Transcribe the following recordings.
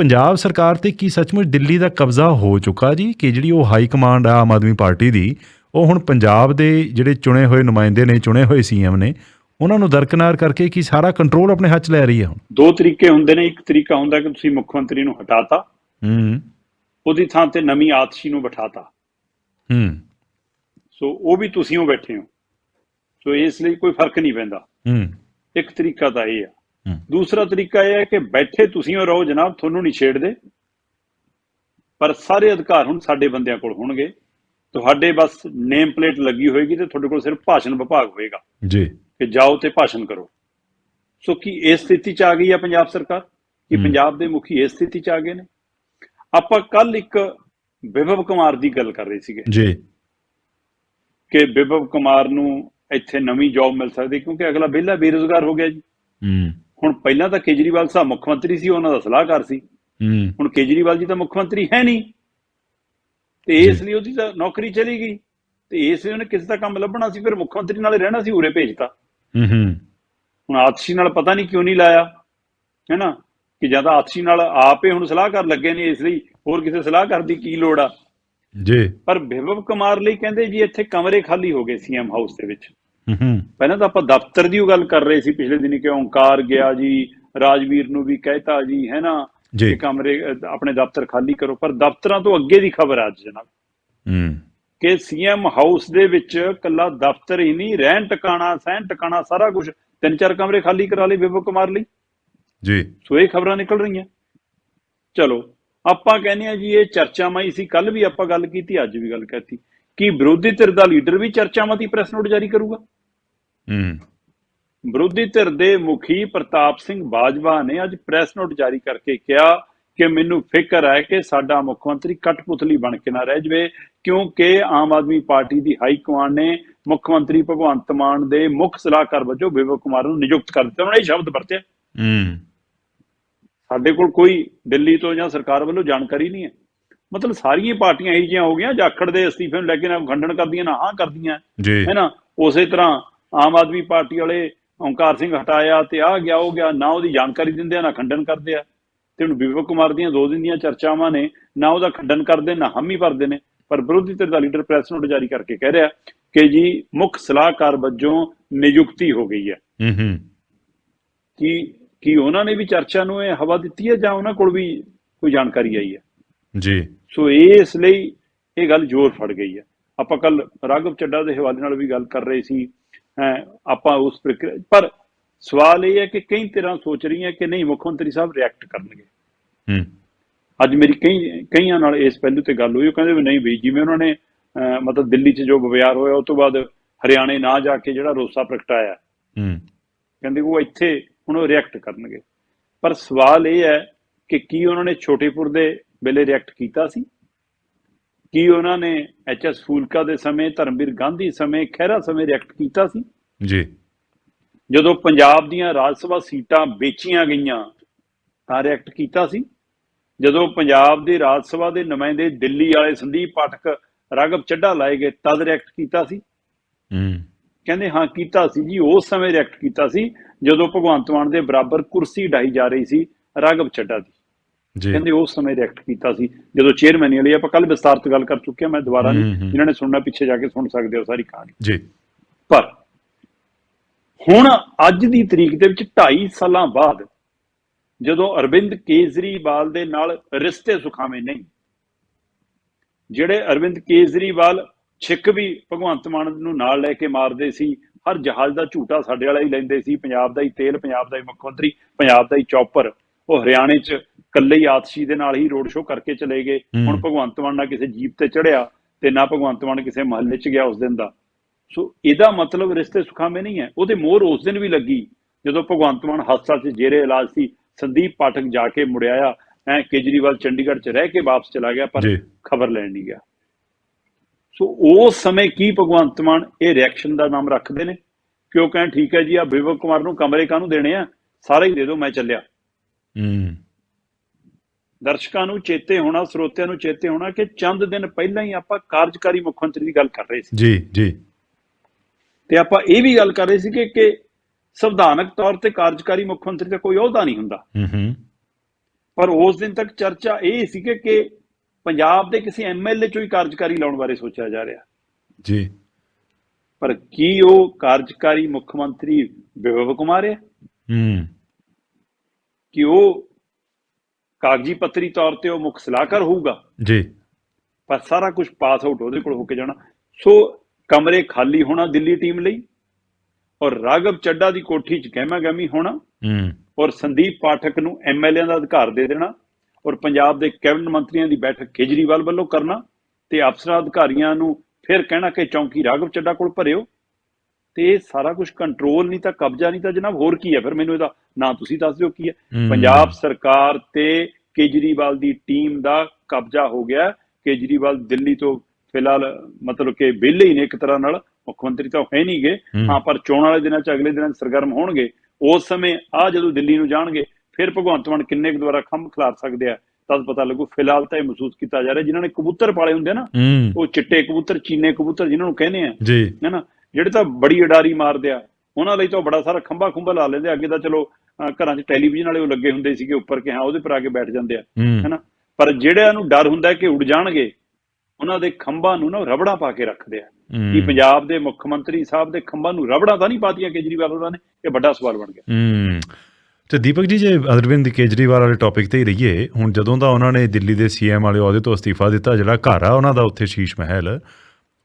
ਪੰਜਾਬ ਸਰਕਾਰ ਤੇ ਕੀ ਸੱਚਮੁੱਚ ਦਿੱਲੀ ਦਾ ਕਬਜ਼ਾ ਹੋ ਚੁੱਕਾ ਜੀ? ਕਿ ਜਿਹੜੀ ਉਹ ਹਾਈ ਕਮਾਂਡ ਆ ਆਮ ਆਦਮੀ ਪਾਰਟੀ ਦੀ ਉਹ ਹੁਣ ਪੰਜਾਬ ਦੇ ਜਿਹੜੇ ਚੁਣੇ ਹੋਏ ਨੁਮਾਇੰਦੇ ਨੇ ਚੁਣੇ ਹੋਏ ਸੀਐਮ ਨੇ ਉਹਨਾਂ ਨੂੰ ਦਰਕਨਾਰ ਕਰਕੇ ਕੀ ਸਾਰਾ ਕੰਟਰੋਲ ਆਪਣੇ ਹੱਥ 'ਚ ਲੈ ਰਹੀ ਹੈ ਹੁਣ? ਦੋ ਤਰੀਕੇ ਹੁੰਦੇ ਨੇ। ਇੱਕ ਤਰੀਕਾ ਹੁੰਦਾ ਕਿ ਤੁਸੀਂ ਮੁੱਖ ਮੰਤਰੀ ਨੂੰ ਹਟਾਤਾ। ਹੂੰ। ਉਹਦੀ ਥਾਂ ਤੇ ਨਵੀਂ ਆਤਸ਼ੀ ਨੂੰ ਬਿਠਾਤਾ। ਹੂੰ। ਸੋ ਉਹ ਵੀ ਤੁਸੀਂ ਹੋ ਬੈਠੇ ਹੋ ਸੋ ਇਸ ਲਈ ਕੋਈ ਫ਼ਰਕ ਨਹੀਂ ਪੈਂਦਾ। ਹੂੰ। ਇੱਕ ਤਰੀਕਾ ਤਾਂ ਇਹ ਆ। ਦੂਸਰਾ ਤਰੀਕਾ ਇਹ ਹੈ ਕਿ ਬੈਠੇ ਤੁਸੀਂ ਹੋ ਰਹੋ ਜਨਾਬ ਤੁਹਾਨੂੰ ਨਹੀਂ ਛੇੜਦੇ। ਪਰ ਸਾਰੇ ਅਧਿਕਾਰ ਹੁਣ ਸਾਡੇ ਬੰਦਿਆਂ ਕੋਲ ਹੋਣਗੇ। ਤੁਹਾਡੇ ਬਸ ਨੇਮ ਪਲੇਟ ਲੱਗੀ ਹੋਏਗੀ ਤੇ ਤੁਹਾਡੇ ਕੋਲ ਸਿਰਫ ਭਾਸ਼ਣ ਵਿਭਾਗ ਹੋਏਗਾ। ਜੀ। ਕਿ ਜਾਓ ਤੇ ਭਾਸ਼ਣ ਕਰੋ। ਸੋ ਕੀ ਇਸ ਸਥਿਤੀ ਚ ਆ ਗਈ ਹੈ ਪੰਜਾਬ ਸਰਕਾਰ? ਕਿ। ਪੰਜਾਬ ਦੇ ਮੁਖੀ ਇਸ ਸਥਿਤੀ ਚ ਆ ਗਏ ਨੇ? ਆਪਾਂ ਕੱਲ ਇੱਕ ਵਿਭਵ ਕੁਮਾਰ ਦੀ ਗੱਲ ਕਰ ਰਹੇ ਸੀਗੇ। ਜੀ। ਕਿ ਵਿਭਵ ਕੁਮਾਰ ਨੂੰ ਇੱਥੇ ਨਵੀਂ ਜੌਬ ਮਿਲ ਸਕਦੀ ਕਿਉਂਕਿ ਅਗਲਾ ਵਿਹਲਾ ਬੇਰੁਜ਼ਗਾਰ ਹੋ ਗਿਆ ਜੀ। ਹੂੰ। ਹੁਣ ਪਹਿਲਾਂ ਤਾਂ ਕੇਜਰੀਵਾਲ ਸਾਹਿਬ ਮੁੱਖ ਮੰਤਰੀ ਸੀ ਉਹਨਾਂ ਦਾ ਸਲਾਹਕਾਰ ਸੀ। ਹੂੰ। ਹੁਣ ਕੇਜਰੀਵਾਲ ਜੀ ਤਾਂ ਮੁੱਖ ਮੰਤਰੀ ਹੈ ਨਹੀਂ। ਤੇ ਇਸ ਲਈ ਉਹਦੀ ਤਾਂ ਨੌਕਰੀ ਚਲੀ ਗਈ। ਤੇ ਇਸ ਲਈ ਉਹਨੇ ਕਿਸੇ ਦਾ ਕੰਮ ਲੱਭਣਾ ਸੀ ਫਿਰ ਮੁੱਖ ਮੰਤਰੀ ਨਾਲੇ ਰਹਿਣਾ ਸੀ ਉਰੇ ਭੇਜਤਾ। ਹੂੰ ਹੂੰ। ਹੁਣ ਆਤਸ਼ੀ ਨਾਲ ਪਤਾ ਨਹੀਂ ਕਿਉਂ ਨਹੀਂ ਲਾਇਆ ਹੈਨਾ ਕਿ ਜਾਂ ਤਾਂ ਆਤਸ਼ੀ ਨਾਲ ਆਪੇ ਹੁਣ ਸਲਾਹਕਾਰ ਲੱਗੇ ਨੇ ਇਸ ਲਈ ਹੋਰ ਕਿਸੇ ਸਲਾਹਕਾਰ ਦੀ ਕੀ ਲੋੜ ਆ? ਜੀ। ਪਰ ਵਿਭਵ ਕੁਮਾਰ ਲਈ ਕਹਿੰਦੇ ਜੀ ਇੱਥੇ ਕਮਰੇ ਖਾਲੀ ਹੋ ਗਏ ਸੀਐਮ ਹਾਊਸ ਦੇ ਵਿੱਚ। ਹੂੰ। ਪਹਿਲਾਂ ਤਾਂ ਆਪਾਂ ਦਫ਼ਤਰ ਦੀ ਉਹ ਗੱਲ ਕਰ ਰਹੇ ਸੀ ਪਿਛਲੇ ਦਿਨੀ ਕਿ ਓਂਕਾਰ ਗਿਆ ਜੀ ਰਾਜਵੀਰ ਨੂੰ ਵੀ ਕਹਿਤਾ ਜੀ ਹੈ ਨਾ? ਕਿ ਕਮਰੇ ਆਪਣੇ ਦਫ਼ਤਰ ਖਾਲੀ ਕਰੋ। ਪਰ ਦਫ਼ਤਰਾਂ ਤੋਂ ਅੱਗੇ ਦੀ ਖਬਰ ਆ ਅੱਜ ਜਨਾਬ। ਹੂੰ। ਕਿ ਸੀਐਮ ਹਾਊਸ ਦੇ ਵਿੱਚ ਕੱਲਾ ਦਫ਼ਤਰ ਹੀ ਨਹੀਂ ਰਹਿਣ ਟਿਕਾਣਾ ਸਹਿਣ ਟਿਕਾਣਾ ਸਾਰਾ ਕੁਝ ਤਿੰਨ ਚਾਰ ਕਮਰੇ ਖਾਲੀ ਕਰਾ ਲਏ ਵਿਭਵ ਕੁਮਾਰ ਲਈ। ਜੀ। ਸੋ ਇਹ ਖਬਰਾਂ ਨਿਕਲ ਰਹੀਆਂ। ਚਲੋ ਆਪਾਂ ਕਹਿੰਦੇ ਆ ਜੀ ਇਹ ਚਰਚਾਵਾਂ ਹੀ ਸੀ। ਕੱਲ ਵੀ ਆਪਾਂ ਗੱਲ ਕੀਤੀ ਅੱਜ ਵੀ ਗੱਲ ਕੀਤੀ ਕਿ ਵਿਰੋਧੀ ਧਿਰ ਦਾ ਲੀਡਰ ਵੀ ਚਰਚਾਵਾਂ ਦੀ ਪ੍ਰੈਸ ਨੋਟ ਜਾਰੀ ਕਰੂਗਾ? ਹੂੰ। ਵਿਰੋਧੀ ਧਿਰ ਦੇ ਮੁਖੀ ਪ੍ਰਤਾਪ ਸਿੰਘ ਬਾਜਵਾ ਨੇ ਅੱਜ ਪ੍ਰੈਸ ਨੋਟ ਜਾਰੀ ਕਰਕੇ ਕਿਹਾ ਕਿ ਮੈਨੂੰ ਫਿਕਰ ਹੈ ਕਿ ਸਾਡਾ ਮੁੱਖ ਮੰਤਰੀ ਕਠਪੁਤਲੀ ਬਣ ਕੇ ਨਾ ਰਹਿ ਜਵੇ ਕਿਉਂਕਿ ਆਮ ਆਦਮੀ ਪਾਰਟੀ ਦੀ ਹਾਈ ਕਮਾਂਡ ਨੇ ਮੁੱਖ ਮੰਤਰੀ ਭਗਵੰਤ ਮਾਨ ਦੇ ਮੁੱਖ ਸਲਾਹਕਾਰ ਵਜੋਂ ਵਿਵੇਕ ਕੁਮਾਰ ਨੂੰ ਨਿਯੁਕਤ ਕਰ ਦਿੱਤਾ। ਉਹਨਾਂ ਨੇ ਇਹ ਸ਼ਬਦ ਵਰਤਿਆ। ਹੂੰ। ਸਾਡੇ ਕੋਲ ਕੋਈ ਦਿੱਲੀ ਤੋਂ ਜਾਂ ਸਰਕਾਰ ਵੱਲੋਂ ਜਾਣਕਾਰੀ ਨਹੀਂ ਹੈ। ਮਤਲਬ ਸਾਰੀਆਂ ਪਾਰਟੀਆਂ ਇਹੀ ਜਿਹੀਆਂ ਹੋ ਗਈਆਂ ਜਾਖੜ ਦੇ ਅਸਤੀਫੇ ਨੂੰ ਲੈ ਕੇ ਨਾ ਖੰਡਨ ਕਰਦੀਆਂ ਨਾ ਹਾਂ ਕਰਦੀਆਂ। ਹੈ ਨਾ? ਉਸੇ ਤਰ੍ਹਾਂ ਆਮ ਆਦਮੀ ਪਾਰਟੀ ਵਾਲੇ ਓਂਕਾਰ ਸਿੰਘ ਹਟਾਇਆ ਤੇ ਆ ਗਿਆ ਉਹ ਗਿਆ ਨਾ ਉਹਦੀ ਜਾਣਕਾਰੀ ਦਿੰਦੇ ਆ ਨਾ ਖੰਡਨ ਕਰਦੇ ਆ। ਤੇ ਹੁਣ ਵਿਵੇਕ ਕੁਮਾਰ ਦੀਆਂ ਦੋ ਦਿਨ ਦੀਆਂ ਚਰਚਾਵਾਂ ਨੇ ਨਾ ਉਹਦਾ ਖੰਡਨ ਕਰਦੇ ਨਾ ਹਾਮੀ ਭਰਦੇ ਨੇ। ਪਰ ਵਿਰੋਧੀ ਧਿਰ ਦਾ ਲੀਡਰ ਪ੍ਰੈਸ ਨੋਟ ਜਾਰੀ ਕਰਕੇ ਕਹਿ ਰਿਹਾ ਕਿ ਜੀ ਮੁੱਖ ਸਲਾਹਕਾਰ ਵਜੋਂ ਨਿਯੁਕਤੀ ਹੋ ਗਈ ਹੈ। ਹੂੰ ਹੂੰ। ਕਿ ਕੀ ਉਹਨਾਂ ਨੇ ਵੀ ਚਰਚਾ ਨੂੰ ਇਹ ਹਵਾ ਦਿੱਤੀ ਹੈ ਜਾਂ ਉਹਨਾਂ ਕੋਲ ਵੀ ਕੋਈ ਜਾਣਕਾਰੀ ਆਈ ਹੈ? ਜੀ। ਸੋ ਇਸ ਲਈ ਇਹ ਗੱਲ ਜ਼ੋਰ ਫੜ ਗਈ ਹੈ। ਆਪਾਂ ਕੱਲ ਰਾਘਵ ਚੱਡਾ ਦੇ ਹਵਾਲੇ ਨਾਲ ਵੀ ਗੱਲ ਕਰ ਰਹੇ ਸੀ। ਹੈਂ, ਆਪਾਂ ਉਸ ਪਰ ਸਵਾਲ ਇਹ ਹੈ ਕਿ ਕਈ ਤਰ੍ਹਾਂ ਸੋਚ ਰਹੀਆਂ ਕਿ ਨਹੀਂ ਮੁੱਖ ਮੰਤਰੀ ਸਾਹਿਬ ਰਿਐਕਟ ਕਰਨਗੇ। ਹੂੰ। ਅੱਜ ਮੇਰੀ ਕਈ ਕਈਆਂ ਨਾਲ ਇਸ ਪਹਿਲੂ ਤੇ ਗੱਲ ਹੋਈ। ਉਹ ਕਹਿੰਦੇ ਵੀ ਨਹੀਂ ਵੀ ਜਿਵੇਂ ਉਹਨਾਂ ਨੇ ਮਤਲਬ ਦਿੱਲੀ 'ਚ ਜੋ ਵਿਵਹਾਰ ਹੋਇਆ ਉਸ ਤੋਂ ਬਾਅਦ ਹਰਿਆਣੇ ਨਾ ਜਾ ਕੇ ਜਿਹੜਾ ਰੋਸਾ ਪ੍ਰਗਟਾਇਆ। ਹੂੰ। ਕਹਿੰਦੇ ਉਹ ਇੱਥੇ ਹੁਣ ਉਹ ਰਿਐਕਟ ਕਰਨਗੇ। ਪਰ ਸਵਾਲ ਇਹ ਹੈ ਕਿ ਕੀ ਉਹਨਾਂ ਨੇ ਛੋਟੇਪੁਰ ਦੇ ਵੇਲੇ ਰਿਐਕਟ ਕੀਤਾ ਸੀ। ਕੀ ਉਹਨਾਂ ਨੇ ਐਚਐਸ ਫੂਲਕਾ ਦੇ ਸਮੇਂ ਧਰਮਵੀਰ ਗਾਂਧੀ ਸਮੇਂ ਖਹਿਰਾ ਸਮੇਂ ਰਿਐਕਟ ਕੀਤਾ ਸੀ? ਜੀ। ਜਦੋਂ ਪੰਜਾਬ ਦੀਆਂ ਰਾਜ ਸਭਾ ਸੀਟਾਂ ਵੇਚੀਆਂ ਗਈਆਂ ਤਾਂ ਰਿਐਕਟ ਕੀਤਾ ਸੀ। ਜਦੋਂ ਪੰਜਾਬ ਦੇ ਰਾਜ ਸਭਾ ਦੇ ਨੁਮਾਇੰਦੇ ਦਿੱਲੀ ਵਾਲੇ ਸੰਦੀਪ ਪਾਠਕ ਰਾਘਵ ਚੱਡਾ ਲਾਏ ਗਏ ਤਦ ਰਿਐਕਟ ਕੀਤਾ ਸੀ। ਹੂੰ। ਕਹਿੰਦੇ ਹਾਂ ਕੀਤਾ ਸੀ ਜੀ। ਉਸ ਸਮੇਂ ਰਿਐਕਟ ਕੀਤਾ ਸੀ ਜਦੋਂ ਭਗਵੰਤ ਮਾਨ ਦੇ ਬਰਾਬਰ ਕੁਰਸੀ ਢਾਈ ਜਾ ਰਹੀ ਸੀ ਰਾਘਵ ਚੱਡਾ ਦੀ। ਕਹਿੰਦੇ ਉਸ ਸਮੇਂ ਰਿਐਕਟ ਕੀਤਾ ਸੀ। ਜਦੋਂ ਚੇਅਰਮੈਨ ਵਾਲੀ ਆਪਾਂ ਕੱਲ ਵਿਸਤਾਰਤ ਗੱਲ ਕਰ ਚੁੱਕੇ ਹਾਂ ਮੈਂ ਦੁਬਾਰਾ ਨਹੀਂ। ਜਿਨ੍ਹਾਂ ਨੇ ਸੁਣਨਾ ਪਿੱਛੇ ਜਾ ਕੇ ਸੁਣ ਸਕਦੇ ਹੋ ਸਾਰੀ ਕਹਾਣੀ। ਜੀ। ਪਰ ਹੁਣ ਅੱਜ ਦੀ ਤਰੀਕ ਦੇ ਵਿੱਚ 2.5 ਸਾਲਾਂ ਬਾਅਦ ਜਦੋਂ ਅਰਵਿੰਦ ਕੇਜਰੀਵਾਲ ਦੇ ਨਾਲ ਰਿਸ਼ਤੇ ਸੁਖਾਵੇਂ ਨਹੀਂ ਜਿਹੜੇ ਅਰਵਿੰਦ ਕੇਜਰੀਵਾਲ ਛਿੱਕ ਵੀ ਭਗਵੰਤ ਮਾਨ ਨੂੰ ਨਾਲ ਲੈ ਕੇ ਮਾਰਦੇ ਸੀ ਹਰ ਜਹਾਜ਼ ਦਾ ਝੂਟਾ ਸਾਡੇ ਵਾਲਾ ਹੀ ਲੈਂਦੇ ਸੀ ਪੰਜਾਬ ਦਾ ਹੀ ਤੇਲ ਪੰਜਾਬ ਦਾ ਹੀ ਮੁੱਖ ਮੰਤਰੀ ਪੰਜਾਬ ਦਾ ਹੀ ਚੌਪਰ ਉਹ ਹਰਿਆਣੇ 'ਚ ਇਕੱਲੇ ਹੀ ਆਤਸ਼ੀ ਦੇ ਨਾਲ ਹੀ ਰੋਡ ਸ਼ੋਅ ਕਰਕੇ ਚਲੇ ਗਏ। ਹੁਣ ਭਗਵੰਤ ਮਾਨ ਨਾ ਕਿਸੇ ਜੀਪ ਤੇ ਚੜਿਆ ਤੇ ਨਾ ਭਗਵੰਤ ਮਾਨ ਕਿਸੇ ਮਹੱਲੇ 'ਚ ਗਿਆ ਉਸ ਦਿਨ ਦਾ। ਸੋ ਇਹਦਾ ਮਤਲਬ ਰਿਸ਼ਤੇ ਸੁਖਾਵੇਂ ਨਹੀਂ ਹੈ। ਉਹਦੇ ਮੋਹਰ ਉਸ ਦਿਨ ਵੀ ਲੱਗੀ ਜਦੋਂ ਭਗਵੰਤ ਮਾਨ ਹਸਪਤਾਲ 'ਚ ਜੇਰੇ ਇਲਾਜ ਸੀ ਸੰਦੀਪ ਪਾਠਕ ਜਾ ਕੇ ਮੁੜਿਆ ਐ ਕੇਜਰੀਵਾਲ ਚੰਡੀਗੜ੍ਹ 'ਚ ਰਹਿ ਕੇ ਵਾਪਸ ਚਲਾ ਗਿਆ ਪਰ। ਖਬਰ ਲੈਣ ਨਹੀਂ ਗਿਆ। ਸੋ ਉਸ ਸਮੇਂ ਕੀ ਭਗਵੰਤ ਮਾਨ ਇਹ ਰਿਐਕਸ਼ਨ ਦਾ ਨਾਮ ਰੱਖਦੇ ਨੇ? ਕਿਉਂ ਕਹਿਣ ਠੀਕ ਹੈ ਜੀ ਆ ਵਿਵੇਕ ਕੁਮਾਰ ਨੂੰ ਕਮਰੇ ਕਾਹਨੂੰ ਦੇਣੇ ਆ? ਸਾਰਾ ਹੀ ਦੇ ਦਿਓ ਮੈਂ ਚੱਲਿਆ। ਹੂੰ। ਦਰਸ਼ਕਾਂ ਨੂੰ ਚੇਤੇ ਹੋਣਾ ਸਰੋਤਿਆਂ ਨੂੰ ਚੇਤੇ ਹੋਣਾ ਕਿ ਚੰਦ ਦਿਨ ਪਹਿਲਾਂ ਹੀ ਆਪਾਂ ਕਾਰਜਕਾਰੀ ਮੁੱਖ ਮੰਤਰੀ ਦੀ ਗੱਲ ਕਰ ਰਹੇ ਸੀ। ਜੀ ਜੀ। ਤੇ ਆਪਾਂ ਇਹ ਵੀ ਗੱਲ ਕਰ ਰਹੇ ਸੀ ਕਿ ਕਿ ਸੰਵਿਧਾਨਕ ਤੌਰ ਤੇ ਕਾਰਜਕਾਰੀ ਮੁੱਖ ਮੰਤਰੀ ਦਾ ਕੋਈ ਅਹੁਦਾ ਨਹੀਂ ਹੁੰਦਾ। ਹੂੰ ਹੂੰ। ਪਰ ਉਸ ਦਿਨ ਤੱਕ ਚਰਚਾ ਇਹ ਸੀ ਕਿ ਕਿ ਪੰਜਾਬ ਦੇ ਕਿਸੇ ਐਮਐਲਏ ਚੋਂ ਹੀ ਕਾਰਜਕਾਰੀ ਲਾਉਣ ਬਾਰੇ ਸੋਚਿਆ ਜਾ ਰਿਹਾ। ਜੀ। ਪਰ ਕੀ ਉਹ ਕਾਰਜਕਾਰੀ ਮੁੱਖ ਮੰਤਰੀ ਵਿਭਵ ਕੁਮਾਰ ਹੈ? ਹੂੰ। ਕਿ ਉਹ ਕਾਗਜ਼ੀ ਪੱਤਰੀ ਤੌਰ ਤੇ ਉਹ ਮੁੱਖ ਸਲਾਹਕਾਰ ਹੋਊਗਾ। ਜੀ। ਪਰ ਸਾਰਾ ਕੁਝ ਪਾਸ ਆਊਟ ਉਹਦੇ ਕੋਲ ਹੋ ਕੇ ਜਾਣਾ। ਸੋ ਕਮਰੇ ਖਾਲੀ ਹੋਣਾ ਦਿੱਲੀ ਟੀਮ ਲਈ ਔਰ ਰਾਘਵ ਚੱਡਾ ਦੀ ਕੋਠੀ 'ਚ ਗਹਿਮਾ ਗਹਿਮੀ ਹੋਣਾ ਹੂੰ। ਔਰ ਸੰਦੀਪ ਪਾਠਕ ਨੂੰ ਐਮਐਲਏ ਦਾ ਅਧਿਕਾਰ ਦੇ ਦੇਣਾ ਔਰ ਪੰਜਾਬ ਦੇ ਕੈਬਨਿਟ ਮੰਤਰੀਆਂ ਦੀ ਬੈਠਕ ਕੇਜਰੀਵਾਲ ਵੱਲੋਂ ਕਰਨਾ ਤੇ ਅਫਸਰਾਂ ਅਧਿਕਾਰੀਆਂ ਨੂੰ ਫਿਰ ਕਹਿਣਾ ਕਿ ਚੌਂਕੀ ਰਾਘਵ ਚੱਡਾ ਕੋਲ ਭਰਿਓ। ਤੇ ਇਹ ਸਾਰਾ ਕੁਝ ਕੰਟਰੋਲ ਨਹੀਂ ਤਾਂ ਕਬਜ਼ਾ ਨਹੀਂ ਤਾਂ ਜਨਾਬ ਹੋਰ ਕੀ ਹੈ? ਫਿਰ ਮੈਨੂੰ ਇਹਦਾ ਨਾਂ ਤੁਸੀਂ ਦੱਸ ਦਿਓ ਕੀ ਹੈ। ਪੰਜਾਬ ਸਰਕਾਰ ਤੇ ਕੇਜਰੀਵਾਲ ਦੀ ਟੀਮ ਦਾ ਕਬਜ਼ਾ ਹੋ ਗਿਆ। ਕੇਜਰੀਵਾਲ ਦਿੱਲੀ ਤੋਂ ਫਿਲਹਾਲ ਮਤਲਬ ਕਿ ਵਿਹਲੇ ਹੀ ਨੇ ਇੱਕ ਤਰ੍ਹਾਂ ਨਾਲ। ਮੁੱਖ ਮੰਤਰੀ ਤਾਂ ਹੈ ਨਹੀਂਗੇ। ਹਾਂ। ਪਰ ਚੋਣ ਵਾਲੇ ਦਿਨਾਂ 'ਚ ਅਗਲੇ ਦਿਨਾਂ ਸਰਗਰਮ ਹੋਣਗੇ। ਉਸ ਸਮੇਂ ਆ ਜਦੋਂ ਦਿੱਲੀ ਨੂੰ ਜਾਣਗੇ ਫਿਰ ਭਗਵੰਤ ਮਾਨ ਕਿੰਨੇ ਕੁ ਦੁਆਰਾ ਖੰਭ ਖਿਲਾਰ ਸਕਦੇ ਆ ਤਦ ਪਤਾ ਲੱਗੂ। ਫਿਲਹਾਲ ਤਾਂ ਇਹ ਮਹਿਸੂਸ ਕੀਤਾ ਜਾ ਰਿਹਾ ਜਿਨ੍ਹਾਂ ਨੇ ਕਬੂਤਰ ਪਾਲੇ ਹੁੰਦੇ ਨਾ ਉਹ ਚਿੱਟੇ ਕਬੂਤਰ ਚੀਨੇ ਕਬੂਤਰ ਜਿਨ੍ਹਾਂ ਨੂੰ ਕਹਿੰਦੇ ਆ ਜੀ। ਹੈਨਾ ਜਿਹੜੇ ਤਾਂ ਬੜੀ ਅਡਾਰੀ ਮਾਰਦੇ ਆ ਉਹਨਾਂ ਲਈ ਤਾਂ ਬੜਾ ਸਾਰਾ ਖੰਭਾ ਖੁੰਭਾ ਲਾ ਲੈਂਦੇ। ਅੱਗੇ ਤਾਂ ਚਲੋ ਘਰਾਂ 'ਚ ਟੈਲੀਵਿਜ਼ਨ ਵਾਲੇ ਉਹ ਲੱਗੇ ਹੁੰਦੇ ਸੀਗੇ ਉੱਪਰ ਕਿ ਹਾਂ ਉਹਦੇ ਪਰ ਆ ਕੇ ਬੈਠ ਜਾਂਦੇ ਆ ਹੈਨਾ? ਪਰ ਜਿਹੜਿਆਂ ਨੂੰ ਡਰ ਹੁੰਦਾ ਕਿ ਉੱਡ ਜਾਣਗੇ ਉਹਨਾਂ ਦੇ ਖੰਭਾਂ ਨੂੰ ਨਾ ਰਬੜਾਂ ਪਾ ਕੇ ਰੱਖਦੇ ਆ। ਕਿ ਪੰਜਾਬ ਦੇ ਮੁੱਖ ਮੰਤਰੀ ਸਾਹਿਬ ਦੇ ਖੰਭਾਂ ਨੂੰ ਰਬੜਾਂ ਤਾਂ ਨਹੀਂ ਪਾਤੀਆਂ ਕੇਜਰੀਵਾਲ ਹੋਰਾਂ ਨੇ ਇਹ ਵੱਡਾ ਸਵਾਲ ਬਣ ਗਿਆ। ਤੇ ਦੀਪਕ ਜੀ ਜੇ ਅਰਵਿੰਦ ਕੇਜਰੀਵਾਲ ਵਾਲੇ ਟੌਪਿਕ ਤੇ ਹੀ ਰਹੀਏ ਹੁਣ ਜਦੋਂ ਦਾ ਉਹਨਾਂ ਨੇ ਦਿੱਲੀ ਦੇ ਸੀਐਮ ਵਾਲੇ ਅਹੁਦੇ ਤੋਂ ਅਸਤੀਫਾ ਦਿੱਤਾ ਜਿਹੜਾ ਘਰ ਆ ਉਹਨਾਂ ਦਾ ਉੱਥੇ ਸ਼ੀਸ਼ ਮਹਿਲ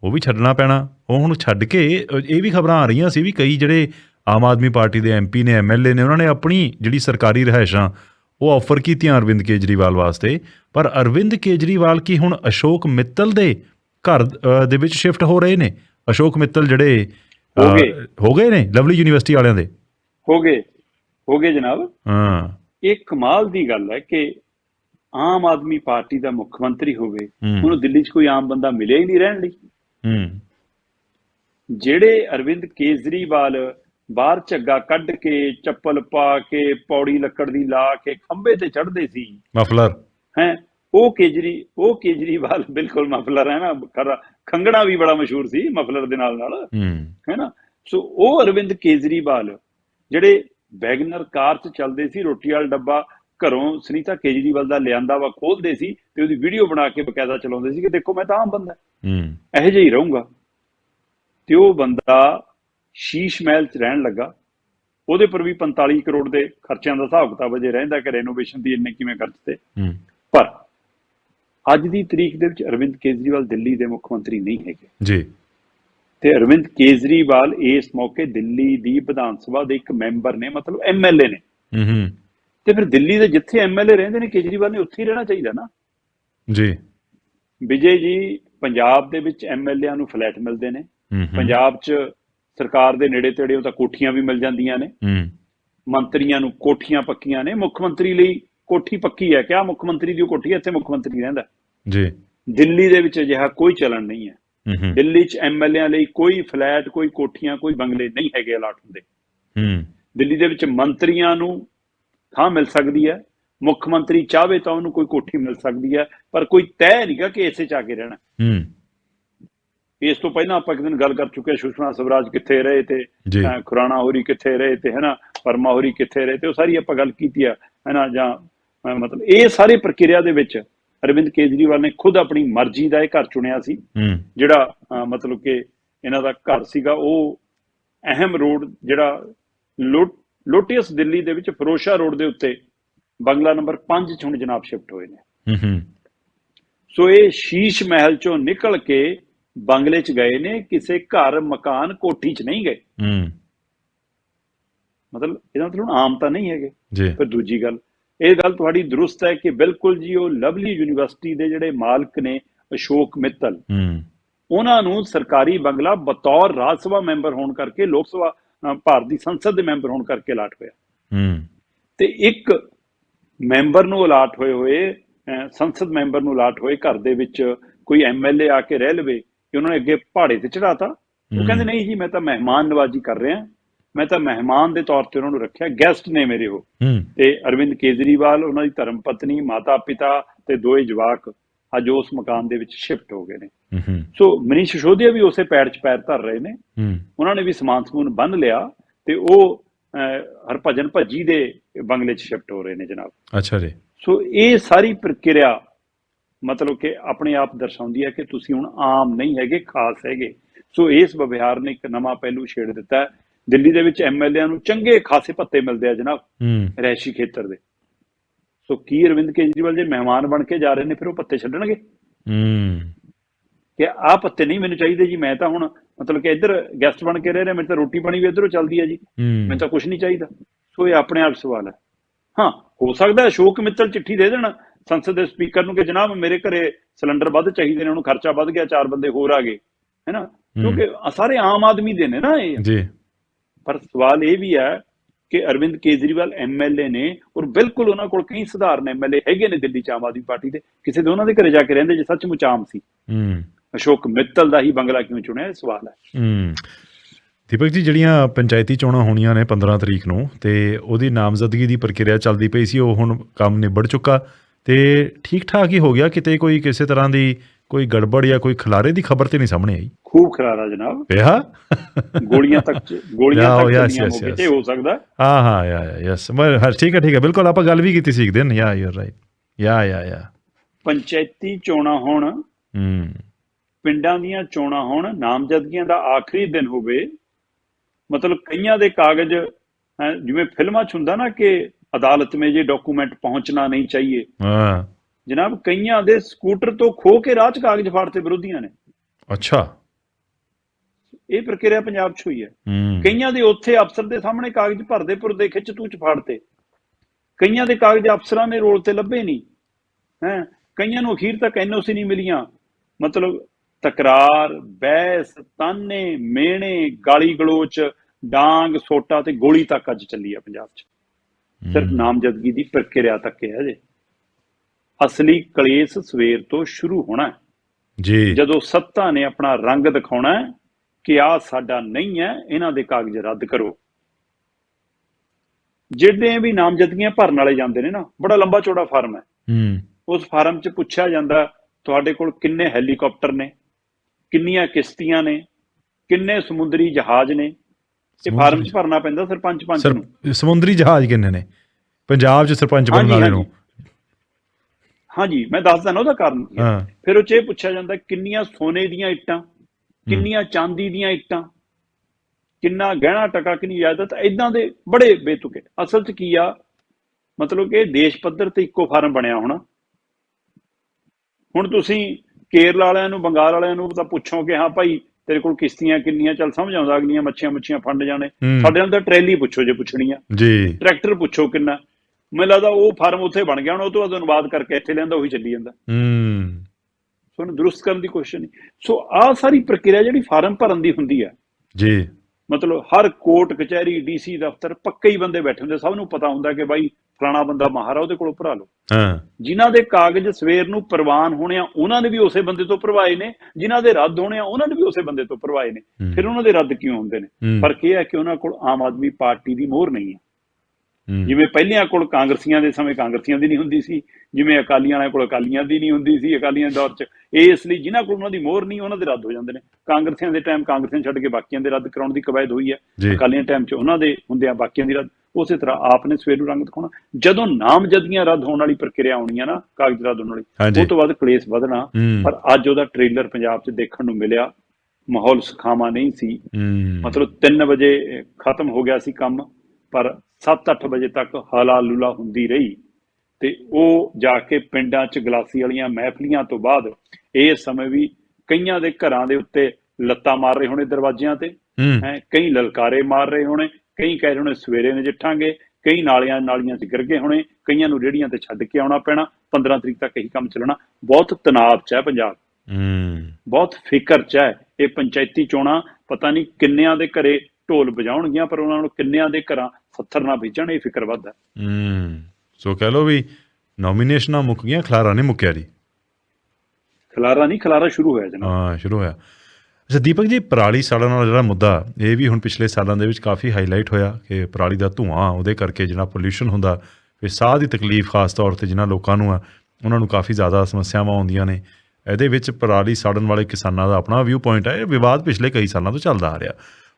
ਉਹ ਵੀ ਛੱਡਣਾ ਪੈਣਾ। ਉਹ ਹੁਣ ਛੱਡ ਕੇ ਇਹ ਵੀ ਖਬਰਾਂ ਆ ਰਹੀਆਂ ਸੀ ਵੀ ਕਈ ਜਿਹੜੇ ਆਮ ਆਦਮੀ ਪਾਰਟੀ ਦੇ ਐਮਪੀ ਨੇ ਐਮਐਲਏ ਨੇ ਉਹਨਾਂ ਨੇ ਆਪਣੀ ਜਿਹੜੀ ਸਰਕਾਰੀ ਰਿਹਾਇਸ਼ਾਂ ਉਹ ਆਫਰ ਕੀਤੀਆਂ ਅਰਵਿੰਦ ਕੇਜਰੀਵਾਲ ਵਾਸਤੇ। ਪਰ ਅਰਵਿੰਦ ਕੇਜਰੀਵਾਲ ਕੀ ਹੁਣ ਅਸ਼ੋਕ ਮਿੱਤਲ ਦੇ ਘਰ ਦੇ ਵਿੱਚ ਸ਼ਿਫਟ ਹੋ ਰਹੇ ਨੇ? ਅਸ਼ੋਕ ਮਿੱਤਲ ਜਿਹੜੇ ਹੋ ਗਏ। ਨੇ ਲਵਲੀ ਯੂਨੀਵਰਸਿਟੀ ਵਾਲਿਆਂ ਦੇ? ਹੋ ਗਏ। ਹੋ ਗਏ ਜਨਾਬ। ਹਾਂ। ਇਹ ਕਮਾਲ ਦੀ ਗੱਲ ਹੈ ਕਿ ਆਮ ਆਦਮੀ ਪਾਰਟੀ ਦਾ ਮੁੱਖ ਮੰਤਰੀ ਹੋਵੇ। ਉਹਨੂੰ ਦਿੱਲੀ 'ਚ ਕੋਈ ਆਮ ਬੰਦਾ ਮਿਲਿਆ ਹੀ ਨਹੀਂ ਰਹਿਣ ਲਈ। ਹੂੰ। ਜਿਹੜੇ ਅਰਵਿੰਦ ਕੇਜਰੀਵਾਲ ਬਾਹਰ ਝੱਗਾ ਕੱਢ ਕੇ ਚੱਪਲ ਪਾ ਕੇ ਪੌੜੀ ਲੱਕੜ ਦੀ ਲਾ ਕੇ ਖੰਭੇ ਤੇ ਚੜ੍ਹਦੇ ਸੀ। ਮਫਲਰ। ਹੈ ਉਹ ਕੇਜਰੀ ਉਹ ਕੇਜਰੀਵਾਲ ਬਿਲਕੁਲ ਮਫਲਰ ਹੈ ਨਾ ਖੰਗਣਾ ਵੀ ਬੜਾ ਮਸ਼ਹੂਰ ਸੀ ਮਫਲਰ ਦੇ ਨਾਲ ਨਾਲ ਹੂੰ। ਹੈ ਨਾ? ਸੋ ਉਹ ਅਰਵਿੰਦ ਕੇਜਰੀਵਾਲ ਜਿਹੜੇ ਵੈਗਨਰ ਕਾਰ 'ਚ ਚੱਲਦੇ ਸੀ ਰੋਟੀ ਵਾਲਾ ਡੱਬਾ ਘਰੋਂ ਸੁਨੀਤਾ ਕੇਜਰੀਵਾਲ ਦਾ ਲਿਆਂਦਾ ਵਾ ਖੋਲਦੇ ਸੀ ਤੇ ਉਹਦੀ ਵੀਡੀਓ ਬਣਾ ਕੇ ਬਕਾਇਦਾ ਚਲਾਉਂਦੇ ਸੀ ਕਿ ਦੇਖੋ ਮੈਂ ਤਾਂ ਆਮ ਬੰਦਾ। ਹੂੰ। ਇਹੋ ਜਿਹਾ ਹੀ ਰਹੂੰਗਾ। ਤੇ ਉਹ ਬੰਦਾ ਸ਼ੀਸ਼ ਮਹਿਲ 'ਚ ਰਹਿਣ ਲੱਗਾ। ਉਹਦੇ ਪਰ ਵੀ 45 ਕਰੋੜ ਦੇ ਖਰਚਿਆਂ ਦਾ ਹਿਸਾਬ ਕਿਤਾਬ ਅਜੇ ਰਹਿੰਦਾ ਕਿ ਰੈਨੋਵੇਸ਼ਨ ਦੀ ਇੰਨੇ ਕਿਵੇਂ ਖਰਚਤੇ ਹੂੰ। ਪਰ ਅੱਜ ਦੀ ਤਰੀਕ ਦੇ ਵਿੱਚ ਅਰਵਿੰਦ ਕੇਜਰੀਵਾਲ ਦਿੱਲੀ ਦੇ ਮੁੱਖ ਮੰਤਰੀ ਨਹੀਂ ਹੈਗੇ। ਜੀ। ਤੇ ਅਰਵਿੰਦ ਕੇਜਰੀਵਾਲ ਇਸ ਮੌਕੇ ਦਿੱਲੀ ਦੀ ਵਿਧਾਨ ਸਭਾ ਦੇ ਇੱਕ ਮੈਂਬਰ ਨੇ ਮਤਲਬ ਐਮਐਲਏ ਨੇ। ਹੂੰ ਹੂੰ। ਤੇ ਫਿਰ ਦਿੱਲੀ ਦੇ ਜਿੱਥੇ ਐਮਐਲਏ ਰਹਿੰਦੇ ਨੇ ਕੇਜਰੀਵਾਲ ਨੇ ਉੱਥੇ ਹੀ ਰਹਿਣਾ ਚਾਹੀਦਾ ਨਾ। ਜੀ। ਵਿਜੇ ਜੀ ਪੰਜਾਬ ਦੇ ਵਿੱਚ ਐਮਐਲਏਆਂ ਨੂੰ ਫਲੈਟ ਮਿਲਦੇ ਨੇ। ਪੰਜਾਬ 'ਚ ਸਰਕਾਰ ਦੇ ਨੇੜੇ ਤੇੜੇ ਉਹ ਤਾਂ ਕੋਠੀਆਂ ਵੀ ਮਿਲ ਜਾਂਦੀਆਂ ਨੇ। ਮੰਤਰੀਆਂ ਨੂੰ ਕੋਠੀਆਂ ਪੱਕੀਆਂ ਨੇ। ਮੁੱਖ ਮੰਤਰੀ ਲਈ ਕੋਠੀ ਪੱਕੀ ਹੈ। ਕਿਆ ਮੁੱਖ ਮੰਤਰੀ ਦੀ ਉਹ ਕੋਠੀ ਇੱਥੇ ਮੁੱਖ ਮੰਤਰੀ ਰਹਿੰਦਾ ਜੀ। ਦਿੱਲੀ ਦੇ ਵਿੱਚ ਅਜਿਹਾ ਕੋਈ ਚਲਨ ਨਹੀਂ ਹੈ। ਦਿੱਲੀ 'ਚ ਐਮਐਲਏਆਂ ਲਈ ਕੋਈ ਫਲੈਟ ਕੋਈ ਕੋਠੀਆਂ ਕੋਈ ਬੰਗਲੇ ਨਹੀਂ ਹੈਗੇ ਅਲਾਟ ਹੁੰਦੇ। ਦਿੱਲੀ ਦੇ ਵਿੱਚ ਮੰਤਰੀਆਂ ਨੂੰ ਥਾਂ ਮਿਲ ਸਕਦੀ ਹੈ। ਮੁੱਖ ਮੰਤਰੀ ਚਾਹਵੇ ਤਾਂ ਉਹਨੂੰ ਕੋਈ ਕੋਠੀ ਮਿਲ ਸਕਦੀ ਹੈ ਪਰ ਕੋਈ ਤੈਅ ਨਹੀਂਗਾ ਕਿ ਇਸੇ ਚ ਆ ਕੇ ਰਹਿਣਾ। ਹੂੰ। ਇਸ ਤੋਂ ਪਹਿਲਾਂ ਆਪਾਂ ਇੱਕ ਦਿਨ ਗੱਲ ਕਰ ਚੁੱਕੇ ਸੁਸ਼ਮਾ ਸਵਰਾਜ ਕਿੱਥੇ ਰਹੇ ਤੇ ਖੁਰਾਣਾ ਹੋਰੀ ਕਿੱਥੇ ਰਹੇ ਤੇ ਹੈਨਾ ਪਰਮਾ ਹੋਰੀ ਕਿੱਥੇ ਰਹੇ ਤੇ ਉਹ ਸਾਰੀ ਆਪਾਂ ਗੱਲ ਕੀਤੀ ਆ ਹੈਨਾ ਜਾਂ ਮਤਲਬ ਇਹ ਸਾਰੀ ਪ੍ਰਕਿਰਿਆ ਦੇ ਵਿੱਚ ਅਰਵਿੰਦ ਕੇਜਰੀਵਾਲ ਨੇ ਖੁਦ ਆਪਣੀ ਮਰਜ਼ੀ ਦਾ ਇਹ ਘਰ ਚੁਣਿਆ ਸੀ। ਹੂੰ। ਜਿਹੜਾ ਮਤਲਬ ਕਿ ਇਹਨਾਂ ਦਾ ਘਰ ਸੀਗਾ ਉਹ ਅਹਿਮ ਰੋਡ ਜਿਹੜਾ ਲੋਟੀਅਸ ਦਿੱਲੀ ਦੇ ਵਿੱਚ ਫਰੋਸ਼ਾ ਰੋਡ ਦੇ ਉੱਤੇ ਬੰਗਲਾ ਨੰਬਰ 5 ਚ ਹੁਣ ਜਨਾਬ ਸ਼ਿਫਟ ਹੋਏ ਨੇ। ਹੂੰ ਹੂੰ। ਸੋ ਇਹ ਸ਼ੀਸ਼ ਮਹਿਲ ਚੋਂ ਨਿਕਲ ਕੇ ਬੰਗਲੇ ਚ ਗਏ ਨੇ ਕਿਸੇ ਘਰ ਮਕਾਨ ਕੋਠੀ ਚ ਨਹੀਂ ਗਏ। ਹੂੰ। ਮਤਲਬ ਇਹਦਾ ਮਤਲਬ ਆਮ ਤਾਂ ਨਹੀਂ ਹੈਗੇ। ਜੀ। ਫਿਰ ਦੂਜੀ ਗੱਲ ਇਹ ਗੱਲ ਤੁਹਾਡੀ ਦਰੁਸਤ ਹੈ ਕਿ ਬਿਲਕੁਲ ਜੀ ਉਹ ਲਵਲੀ ਯੂਨੀਵਰਸਿਟੀ ਦੇ ਜਿਹੜੇ ਮਾਲਕ ਨੇ ਅਸ਼ੋਕ ਮਿੱਤਲ ਹੂੰ। ਉਹਨਾਂ ਨੂੰ ਸਰਕਾਰੀ ਬੰਗਲਾ ਬਤੌਰ ਰਾਜ ਸਭਾ ਮੈਂਬਰ ਹੋਣ ਕਰਕੇ ਲੋਕ ਸਭਾ ਭਾਰਤ ਸੰਸਦ ਦੇ ਮੈਂਬਰ ਹੋਣ ਕਰਕੇ ਅਲਾਟ ਹੋਇਆ। ਹੂੰ। ਤੇ ਇੱਕ ਮੈਂਬਰ ਨੂੰ ਅਲਾਟ ਹੋਏ ਹੋਏ ਸੰਸਦ ਮੈਂਬਰ ਨੂੰ ਅਲਾਟ ਹੋਏ ਘਰ ਦੇ ਵਿੱਚ ਕੋਈ ਐਮਐਲਏ ਆ ਕੇ ਰਹਿ ਲਵੇ ਕਿ ਉਹਨਾਂ ਨੇ ਅੱਗੇ ਪਹਾੜੇ ਤੇ ਚੜਾਤਾ ਉਹ। ਕਹਿੰਦੇ ਨਹੀਂ ਜੀ ਮੈਂ ਤਾਂ ਮਹਿਮਾਨ ਨਵਾਜ਼ੀ ਕਰ ਰਿਹਾ। ਮੈਂ ਤਾਂ ਮਹਿਮਾਨ ਦੇ ਤੌਰ ਤੇ ਉਹਨਾਂ ਨੂੰ ਰੱਖਿਆ। ਗੈਸਟ ਨੇ ਮੇਰੇ ਉਹ। ਤੇ ਅਰਵਿੰਦ ਕੇਜਰੀਵਾਲ ਉਹਨਾਂ ਦੀ ਧਰਮ ਪਤਨੀ ਮਾਤਾ ਪਿਤਾ ਤੇ ਦੋਏ ਜਵਾਕ ਅੱਜ ਉਸ ਮਕਾਨ ਦੇ ਵਿੱਚ ਸ਼ਿਫਟ ਹੋ ਗਏ ਨੇ। ਸੋ ਮਨੀਸ਼ ਸਿਸੋਦੀਆ ਵੀ ਉਸੇ ਪੈਰ 'ਚ ਪੈਰ ਧਰ ਰਹੇ ਨੇ। ਉਹਨਾਂ ਨੇ ਵੀ ਸਮਾਨ ਸਮੂਨ ਬੰਨ ਲਿਆ ਤੇ ਉਹ ਹਰਭਜਨ ਭੱਜੀ ਦੇ ਬੰਗਲੇ 'ਚ ਸ਼ਿਫਟ ਹੋ ਰਹੇ ਨੇ ਜਨਾਬ। ਅੱਛਾ ਜੀ। ਸੋ ਇਹ ਸਾਰੀ ਪ੍ਰਕਿਰਿਆ ਮਤਲਬ ਕਿ ਆਪਣੇ ਆਪ ਦਰਸਾਉਂਦੀ ਹੈ ਕਿ ਤੁਸੀਂ ਹੁਣ ਆਮ ਨਹੀਂ ਹੈਗੇ ਖਾਸ ਹੈਗੇ। ਸੋ ਇਸ ਵਿਵਹਾਰ ਨੇ ਇੱਕ ਨਵਾਂ ਪਹਿਲੂ ਛੇੜ ਦਿੱਤਾ ਹੈ। ਦਿੱਲੀ ਦੇ ਵਿੱਚ ਐਮਐਲਏਆਂ ਨੂੰ ਚੰਗੇ ਖਾਸੇ ਭੱਤੇ ਮਿਲਦੇ ਆ ਜਨਾਬ ਰੈਸ਼ੀ ਖੇਤਰ ਦੇ। ਸੋ ਕੀ ਅਰਵਿੰਦ ਕੇਜਰੀਵਾਲ ਜੇ ਮਹਿਮਾਨ ਬਣ ਕੇ ਜਾ ਰਹੇ ਨੇ ਫਿਰ ਉਹ ਪੱਤੇ ਛੱਡਣਗੇ? ਹੂੰ। ਕਿ ਆਹ ਪੱਤੇ ਨਹੀਂ ਮੈਨੂੰ ਚਾਹੀਦੇ ਜੀ ਮੈਂ ਤਾਂ ਹੁਣ ਮਤਲਬ ਕਿ ਇੱਧਰ ਗੈਸਟ ਬਣ ਕੇ ਰਹਿ ਰਿਹਾ ਮੈਨੂੰ ਤਾਂ ਰੋਟੀ ਪਾਣੀ ਵੀ ਇੱਧਰੋਂ ਚੱਲਦੀ ਹੈ ਜੀ। ਮੈਨੂੰ ਤਾਂ ਕੁਝ ਨਹੀਂ ਚਾਹੀਦਾ। ਸੋ ਇਹ ਆਪਣੇ ਆਪ ਸਵਾਲ ਹੈ। ਹਾਂ ਹੋ ਸਕਦਾ ਅਸ਼ੋਕ ਮਿੱਤਲ ਚਿੱਠੀ ਦੇ ਦੇਣ ਸੰਸਦ ਦੇ ਸਪੀਕਰ ਨੂੰ ਕਿ ਜਨਾਬ ਮੇਰੇ ਘਰੇ ਸਿਲੰਡਰ ਵੱਧ ਚਾਹੀਦੇ ਨੇ ਉਹਨੂੰ ਖਰਚਾ ਵੱਧ ਗਿਆ ਚਾਰ ਬੰਦੇ ਹੋਰ ਆ ਗਏ ਹੈਨਾ ਕਿਉਂਕਿ ਸਾਰੇ ਆਮ ਆਦਮੀ ਦੇ ਨੇ ਨਾ ਇਹ। ਜੀ। ਪਰ ਸਵਾਲ ਇਹ ਵੀ ਹੈ ਕਿ ਅਰਵਿੰਦ ਕੇਜਰੀਵਾਲ ਐਮਐਲਏ ਨੇ ਔਰ ਬਿਲਕੁਲ ਉਹਨਾਂ ਕੋਲ ਕਈ ਸਧਾਰਨ ਐਮਐਲਏ ਹੈਗੇ ਨੇ ਦਿੱਲੀ ਚ ਆਮ ਆਦਮੀ ਪਾਰਟੀ ਦੇ। ਕਿਸੇ ਦੇ ਉਹਨਾਂ ਦੇ ਘਰੇ ਜਾ ਕੇ ਰਹਿੰਦੇ ਜੇ ਸੱਚਮੁੱਚ ਆਮ ਸੀ। ਹੂੰ। ਅਸ਼ੋਕ ਮਿੱਤਲ ਦਾ ਹੀ ਬੰਗਲਾ ਕਿਉਂ ਚੁਣਿਆ? ਇਹ ਸਵਾਲ ਹੈ। ਹੂੰ। ਦੀਪਕ ਜੀ ਜਿਹੜੀਆਂ ਪੰਚਾਇਤੀ ਚੋਣਾਂ ਹੋਣੀਆਂ ਨੇ 15 ਤਰੀਕ ਨੂੰ ਤੇ ਉਹਦੀ ਨਾਮਜ਼ਦਗੀ ਦੀ ਪ੍ਰਕਿਰਿਆ ਚੱਲਦੀ ਪਈ ਸੀ ਉਹ ਹੁਣ ਕੰਮ ਨਿਬੜ ਚੁੱਕਾ। ਤੇ ਠੀਕ ਠਾਕ ਹੀ ਹੋ ਗਿਆ ਕਿਤੇ ਕੋਈ ਕਿਸੇ ਤਰ੍ਹਾਂ ਦੀ ਕੋਈ ਗੜਬੜ ਜਾਂ ਕੋਈ ਖਲਾਰੇ ਦੀ ਖਬਰ ਤੇ ਨਹੀਂ ਸਾਹਮਣੇ ਆਈ? ਖੂਬ ਖਰਾਰਾ ਜਨਾਬ। ਪਿਆ ਗੋਲੀਆਂ ਤੱਕ ਗੋਲੀਆਂ ਤੱਕ ਚੱਲੀਆਂ yes, ਮੌਕੇ yes. ਤੇ ਹੋ ਸਕਦਾ। ਹਾਂ ਹਾਂ ਯਾ ਯੈਸ। ਮੈਂ ਹਰ ਠੀਕ ਹੈ ਠੀਕ ਹੈ ਬਿਲਕੁਲ ਆਪਾਂ ਗੱਲ ਵੀ ਕੀਤੀ ਸੀ ਇੱਕ ਦਿਨ। ਯਾ ਯੂ ਰਾਈਟ। ਯਾ ਯਾ ਯਾ। ਪੰਚਾਇਤੀ ਚੋਣਾਂ ਹੋਣ। ਹੂੰ। ਪਿੰਡਾਂ ਦੀਆਂ ਚੋਣਾਂ ਹੋਣ ਨਾਮਜ਼ਦਗੀਆਂ ਦਾ ਆਖਰੀ ਦਿਨ ਹੋਵੇ ਮਤਲਬ ਕਈਆਂ ਦੇ ਕਾਗਜ਼ ਜਿਵੇਂ ਫਿਲਮਾਂ 'ਚ ਹੁੰਦਾ ਨਾ ਕਿ ਅਦਾਲਤ ਮੇਂ ਇਹ ਡਾਕੂਮੈਂਟ ਪਹੁੰਚਣਾ ਨਹੀਂ ਚਾਹੀਏ। ਹਾਂ। ਜਨਾਬ ਕਈਆਂ ਦੇ ਸਕੂਟਰ ਤੋਂ ਖੋ ਕੇ ਰਾਹ 'ਚ ਕਾਗਜ਼ ਫਾੜਤੇ ਵਿਰੋਧੀਆਂ ਨੇ। ਅੱਛਾ। ਇਹ ਪ੍ਰਕਿਰਿਆ ਪੰਜਾਬ 'ਚ ਹੋਈ ਹੈ। ਹੂੰ। ਕਈਆਂ ਦੇ ਉੱਥੇ ਅਫਸਰ ਦੇ ਸਾਹਮਣੇ ਕਾਗਜ਼ ਭਰਦੇ ਪੁਰਦੇ ਖਿੱਚ ਤੂੰ ਚ ਫਾੜਤੇ। ਕਈਆਂ ਦੇ ਕਾਗਜ਼ ਅਫਸਰਾਂ ਨੇ ਰੋਲ ਤੇ ਲੱਭੇ ਨਹੀਂ। ਹੈ ਕਈਆਂ ਨੂੰ ਅਖੀਰ ਤੱਕ ਐਨਓਸੀ ਨਹੀਂ ਮਿਲੀਆਂ। ਮਤਲਬ ਤਕਰਾਰ ਬਹਿਸ ਤਾਨੇ ਮੇਣੇ ਗਾਲੀ ਗਲੋਚ ਡਾਂਗ ਸੋਟਾ ਤੇ ਗੋਲੀ ਤੱਕ ਅੱਜ ਚੱਲੀ ਆ ਪੰਜਾਬ 'ਚ। ਸਿਰਫ ਨਾਮਜ਼ਦਗੀ ਦੀ ਪ੍ਰਕਿਰਿਆ ਤੱਕ ਹੈ ਜੇ। ਅਸਲੀ ਕਲੇਸ਼ ਸਵੇਰ ਤੋਂ ਸ਼ੁਰੂ ਹੋਣਾ ਜੀ। ਜਦੋਂ ਸੱਤਾ ਨੇ ਆਪਣਾ ਰੰਗ ਦਿਖਾਉਣਾ ਕਿ ਆ ਸਾਡਾ ਨਹੀਂ ਹੈ ਇਹਨਾਂ ਦੇ ਕਾਗਜ਼ ਰੱਦ ਕਰੋ। ਜਿਹੜੇ ਵੀ ਨਾਮਜ਼ਦਗੀਆਂ ਭਰਨ ਵਾਲੇ ਜਾਂਦੇ ਨੇ ਨਾ ਬੜਾ ਲੰਬਾ ਚੌੜਾ ਫਾਰਮ ਹੈ। ਹੂੰ। ਉਸ ਫਾਰਮ 'ਚ ਪੁੱਛਿਆ ਜਾਂਦਾ ਤੁਹਾਡੇ ਕੋਲ ਕਿੰਨੇ ਹੈਲੀਕਾਪਟਰ ਨੇ? ਕਿੰਨੀਆਂ ਕਿਸ਼ਤੀਆਂ ਨੇ ਕਿੰਨੇ ਸਮੁੰਦਰੀ ਜਹਾਜ਼ ਨੇ ਇਹ ਫਾਰਮ 'ਚ ਭਰਨਾ ਪੈਂਦਾ ਸਰਪੰਚ ਪੰਚ ਨੂੰ? ਸਮੁੰਦਰੀ ਜਹਾਜ਼ ਕਿੰਨੇ ਨੇ? ਪੰਜਾਬ 'ਚ ਸਰਪੰਚ ਬਣਨ ਵਾਲੇ। ਨੂੰ। ਹਾਂਜੀ ਮੈਂ ਦੱਸਦਾ ਨਾ ਉਹਦਾ ਕਾਰਨ ਫਿਰ ਉਹ 'ਚ ਇਹ ਪੁੱਛਿਆ ਜਾਂਦਾ ਕਿੰਨੀਆਂ ਸੋਨੇ ਦੀਆਂ ਇੱਟਾਂ ਕਿੰਨੀਆਂ ਚਾਂਦੀ ਦੀਆਂ ਇੱਟਾਂ ਕਿੰਨਾ ਗਹਿਣਾ ਟਕਾ ਕਿੰਨੀ ਇਜਾਜ਼ਤ ਇਦਾਂ ਦੇ ਬੜੇ ਬੇਤੁਕੇ। ਅਸਲ 'ਚ ਕੀ ਆ ਮਤਲਬ ਕਿ ਦੇਸ਼ ਪੱਧਰ ਤੇ ਇੱਕੋ ਫਾਰਮ ਬਣਿਆ ਹੋਣਾ। ਹੁਣ ਤੁਸੀਂ ਕੇਰਲ ਵਾਲਿਆਂ ਨੂੰ ਬੰਗਾਲ ਵਾਲਿਆਂ ਨੂੰ ਤਾਂ ਪੁੱਛੋ ਕਿ ਹਾਂ ਭਾਈ ਤੇਰੇ ਕੋਲ ਕਿਸ਼ਤੀਆਂ ਕਿੰਨੀਆਂ ਚੱਲ ਸਮਝ ਆਉਂਦਾ ਅਗਲੀਆਂ ਮੱਛੀਆਂ ਮੱਛੀਆਂ ਫੰਡ ਜਾਣੇ। ਸਾਡੇ ਨਾਲ ਤਾਂ ਟਰੈਲੀ ਪੁੱਛੋ ਜੇ ਪੁੱਛਣੀ ਆ। ਜੀ। ਟਰੈਕਟਰ ਪੁੱਛੋ ਕਿੰਨਾ। ਮੈਨੂੰ ਲੱਗਦਾ ਉਹ ਫਾਰਮ ਉੱਥੇ ਬਣ ਗਿਆ ਹੁਣ ਉਹ ਤੋਂ ਬਾਅਦ ਅਨੁਵਾਦ ਕਰਕੇ ਇੱਥੇ ਲਿਆਂਦਾ ਉਹੀ ਚੱਲੀ ਜਾਂਦਾ। ਹੂੰ। ਸੋ ਉਹਨੂੰ ਦਰੁਸਤ ਕਰਨ ਦੀ ਕੋਸ਼ਿਸ਼ ਨਹੀਂ। ਸੋ ਆਹ ਸਾਰੀ ਪ੍ਰਕਿਰਿਆ ਜਿਹੜੀ ਫਾਰਮ ਭਰਨ ਦੀ ਹੁੰਦੀ ਹੈ ਜੀ। ਮਤਲਬ ਹਰ ਕੋਰਟ ਕਚਹਿਰੀ ਡੀਸੀ ਦਫ਼ਤਰ ਪੱਕੇ ਹੀ ਬੰਦੇ ਬੈਠੇ ਹੁੰਦੇ ਸਭ ਨੂੰ ਪਤਾ ਹੁੰਦਾ ਕਿ ਬਾਈ ਫਲਾਣਾ ਬੰਦਾ ਮਾਹਰ ਆ ਉਹਦੇ ਕੋਲੋਂ ਭਰਾ ਲਓ। ਹਾਂ। ਜਿਨ੍ਹਾਂ ਦੇ ਕਾਗਜ਼ ਸਵੇਰ ਨੂੰ ਪ੍ਰਵਾਨ ਹੋਣੇ ਆ ਉਹਨਾਂ ਨੇ ਵੀ ਉਸੇ ਬੰਦੇ ਤੋਂ ਭਰਵਾਏ ਨੇ। ਜਿਨ੍ਹਾਂ ਦੇ ਰੱਦ ਹੋਣੇ ਆ ਉਹਨਾਂ ਨੇ ਵੀ ਉਸੇ ਬੰਦੇ ਤੋਂ ਭਰਵਾਏ ਨੇ। ਫਿਰ ਉਹਨਾਂ ਦੇ ਰੱਦ ਕਿਉਂ ਹੁੰਦੇ ਨੇ। ਫ਼ਰਕ ਇਹ ਹੈ ਕਿ ਉਹਨਾਂ ਕੋਲ ਆਮ ਆਦਮੀ ਪਾਰਟੀ ਦੀ ਮੋਹਰ ਨਹੀਂ ਹੂੰ। ਜਿਵੇਂ ਪਹਿਲਿਆਂ ਕੋਲ ਕਾਂਗਰਸੀਆਂ ਦੇ ਸਮੇਂ ਕਾਂਗਰਸੀਆਂ ਦੀ ਨਹੀਂ ਹੁੰਦੀ ਸੀ ਜਿਵੇਂ ਅਕਾਲੀਆਂ ਵਾਲਿਆਂ ਕੋਲ ਅਕਾਲੀਆਂ ਦੀ ਨਹੀਂ ਹੁੰਦੀ ਸੀ ਅਕਾਲੀਆਂ ਦੇ ਦੌਰ 'ਚ। ਇਸ ਲਈ ਜਿਨ੍ਹਾਂ ਕੋਲ ਉਹਨਾਂ ਦੀ ਮੋਹਰ ਨਹੀਂ ਉਹਨਾਂ ਦੇ ਰੱਦ ਹੋ ਜਾਂਦੇ ਨੇ। ਕਾਂਗਰਸੀਆਂ ਦੇ ਟਾਈਮ ਕਾਂਗਰਸੀਆਂ ਛੱਡ ਕੇ ਬਾਕੀਆਂ ਦੇ ਰੱਦ ਕਰਾਉਣ ਦੀ ਕਵਾਇਦ ਹੋਈ ਹੈ। ਅਕਾਲੀਆਂ ਟਾਈਮ 'ਚ ਉਹਨਾਂ ਦੇ ਹੁੰਦਿਆਂ ਬਾਕੀਆਂ ਦੀ ਰੱਦ। ਉਸੇ ਤਰ੍ਹਾਂ ਆਪ ਨੇ ਸਵੇਰ ਨੂੰ ਰੰਗ ਦਿਖਾਉਣਾ। ਜਦੋਂ ਨਾਮਜ਼ਦਗੀਆਂ ਰੱਦ ਹੋਣ ਵਾਲੀ ਪ੍ਰਕਿਰਿਆ ਆਉਣੀਆਂ ਨਾ ਕਾਗਜ਼ ਰੱਦ ਹੋਣ ਵਾਲੀ। ਉਹ ਤੋਂ ਬਾਅਦ ਕਲੇਸ਼ ਵਧਣਾ। ਪਰ ਅੱਜ ਉਹਦਾ ਟ੍ਰੇਲਰ ਪੰਜਾਬ 'ਚ ਦੇਖਣ ਨੂੰ ਮਿਲਿਆ। ਮਾਹੌਲ ਸੁਖਾਵਾਂ ਨਹੀਂ ਸੀ। ਮਤਲਬ 3 ਵਜੇ ਖਤਮ ਹੋ ਗਿਆ ਸੀ ਕੰਮ। ਪਰ 7-8 ਵਜੇ ਤੱਕ ਹਾਲਾ ਲੂਲਾ ਹੁੰਦੀ ਰਹੀ ਤੇ ਉਹ ਜਾ ਕੇ ਪਿੰਡਾਂ 'ਚ ਗਲਾਸੀ ਵਾਲੀਆਂ ਮਹਿਫਲੀਆਂ ਤੋਂ ਬਾਅਦ ਇਹ ਸਮੇਂ ਵੀ ਕਈਆਂ ਦੇ ਘਰਾਂ ਦੇ ਉੱਤੇ ਲੱਤਾਂ ਮਾਰ ਰਹੇ ਹੋਣੇ ਦਰਵਾਜ਼ਿਆਂ ਤੇ। ਹੂੰ। ਕਈ ਲਲਕਾਰੇ ਮਾਰ ਰਹੇ ਹੋਣੇ ਕਈ ਕਹਿ ਰਹੇ ਹੋਣੇ ਸਵੇਰੇ ਨਜਿੱਠਾਂਗੇ ਕਈ ਨਾਲੀਆਂ ਨਾਲੀਆਂ 'ਚ ਗਿਰ ਗਏ ਹੋਣੇ ਕਈਆਂ ਨੂੰ ਰੇੜੀਆਂ ਤੇ ਛੱਡ ਕੇ ਆਉਣਾ ਪੈਣਾ 15 ਤਰੀਕ ਤੱਕ ਇਹੀ ਕੰਮ ਚੱਲਣਾ। ਬਹੁਤ ਤਣਾਅ 'ਚ ਹੈ ਪੰਜਾਬ। ਹੂੰ। ਬਹੁਤ ਫਿਕਰ ਚ ਹੈ ਇਹ ਪੰਚਾਇਤੀ ਚੋਣਾਂ ਪਤਾ ਨਹੀਂ ਕਿੰਨਿਆਂ ਦੇ ਘਰੇ ਢੋਲ ਵਜਾਉਣਗੀਆਂ ਪਰ ਉਹਨਾਂ ਨੂੰ ਕਿੰਨਿਆਂ ਦੇ ਘਰਾਂ ਪੱਥਰ ਨਾ ਭੇਜਣ ਇਹ ਫਿਕਰ ਵੱਧ ਹੈ। ਹੂੰ ਸੋ ਕਹ ਲੋ ਵੀ ਨੋਮੀਨੇਸ਼ਨਾਂ ਮੁੱਕ ਗਈਆਂ ਖਲਾਰਾ ਨਹੀਂ ਮੁੱਕਿਆ ਜੀ। ਖਲਾਰਾ ਨਹੀਂ ਖਲਾਰਾ ਸ਼ੁਰੂ ਹੋਇਆ ਜਨਾਬ। ਹਾਂ ਸ਼ੁਰੂ ਹੋਇਆ। ਅੱਛਾ ਦੀਪਕ ਜੀ ਪਰਾਲੀ ਸਾੜਨ ਵਾਲਾ ਜਿਹੜਾ ਮੁੱਦਾ ਇਹ ਵੀ ਹੁਣ ਪਿਛਲੇ ਸਾਲਾਂ ਦੇ ਵਿੱਚ ਕਾਫੀ ਹਾਈਲਾਈਟ ਹੋਇਆ ਕਿ ਪਰਾਲੀ ਦਾ ਧੂਆਂ ਉਹਦੇ ਕਰਕੇ ਜਿਹੜਾ ਪੋਲਿਊਸ਼ਨ ਹੁੰਦਾ ਫਿਰ ਸਾਹ ਦੀ ਤਕਲੀਫ ਖਾਸ ਤੌਰ ਤੇ ਜਿਨ੍ਹਾਂ ਲੋਕਾਂ ਨੂੰ ਆ ਉਹਨਾਂ ਨੂੰ ਕਾਫੀ ਜ਼ਿਆਦਾ ਸਮੱਸਿਆਵਾਂ ਆਉਂਦੀਆਂ ਨੇ। ਇਹਦੇ ਵਿੱਚ ਪਰਾਲੀ ਸਾੜਨ ਵਾਲੇ ਕਿਸਾਨਾਂ ਦਾ ਆਪਣਾ ਵਿਊ ਪੁਆਇੰਟ ਹੈ ਇਹ ਵਿਵਾਦ ਪਿਛਲੇ ਕਈ ਸਾਲਾਂ ਤੋਂ ਚੱਲਦਾ ਆ ਰਿਹਾ।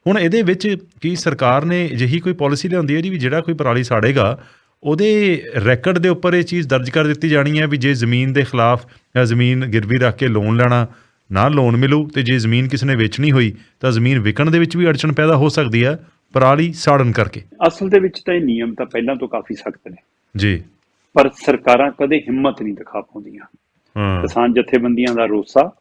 ਹੁਣ ਇਹਦੇ ਵਿੱਚ ਕੀ ਸਰਕਾਰ ਨੇ ਅਜਿਹੀ ਕੋਈ ਪਾਲਿਸੀ ਲਿਆਉਂਦੀ ਹੈ ਜੀ ਵੀ ਜਿਹੜਾ ਕੋਈ ਪਰਾਲੀ ਸਾੜੇਗਾ ਉਹਦੇ ਰੈਕੋਰਡ ਦੇ ਉੱਪਰ ਇਹ ਚੀਜ਼ ਦਰਜ ਕਰ ਦਿੱਤੀ ਜਾਣੀ ਹੈ ਵੀ ਜੇ ਜ਼ਮੀਨ ਦੇ ਖਿਲਾਫ ਜਾਂ ਜ਼ਮੀਨ ਗਿਰਵੀ ਰੱਖ ਕੇ ਲੋਨ ਲੈਣਾ ਨਾ ਲੋਨ ਮਿਲੂ ਤੇ ਜੇ ਜ਼ਮੀਨ ਕਿਸੇ ਨੇ ਵੇਚਣੀ ਹੋਈ ਤਾਂ ਜ਼ਮੀਨ ਵਿਕਣ ਦੇ ਵਿੱਚ ਵੀ ਅੜਚਣ ਪੈਦਾ ਹੋ ਸਕਦੀ ਹੈ ਪਰਾਲੀ ਸਾੜਨ ਕਰਕੇ। ਅਸਲ ਦੇ ਵਿੱਚ ਤਾਂ ਇਹ ਨਿਯਮ ਤਾਂ ਪਹਿਲਾਂ ਤੋਂ ਕਾਫੀ ਸਖਤ ਨੇ। ਜੀ। ਪਰ ਸਰਕਾਰਾਂ ਕਦੇ ਹਿੰਮਤ ਨਹੀਂ ਦਿਖਾ ਪਾਉਂਦੀਆਂ। ਹਾਂ। ਕਿਸਾਨ ਜਥੇਬੰਦੀਆਂ ਦਾ ਰੋਸਾ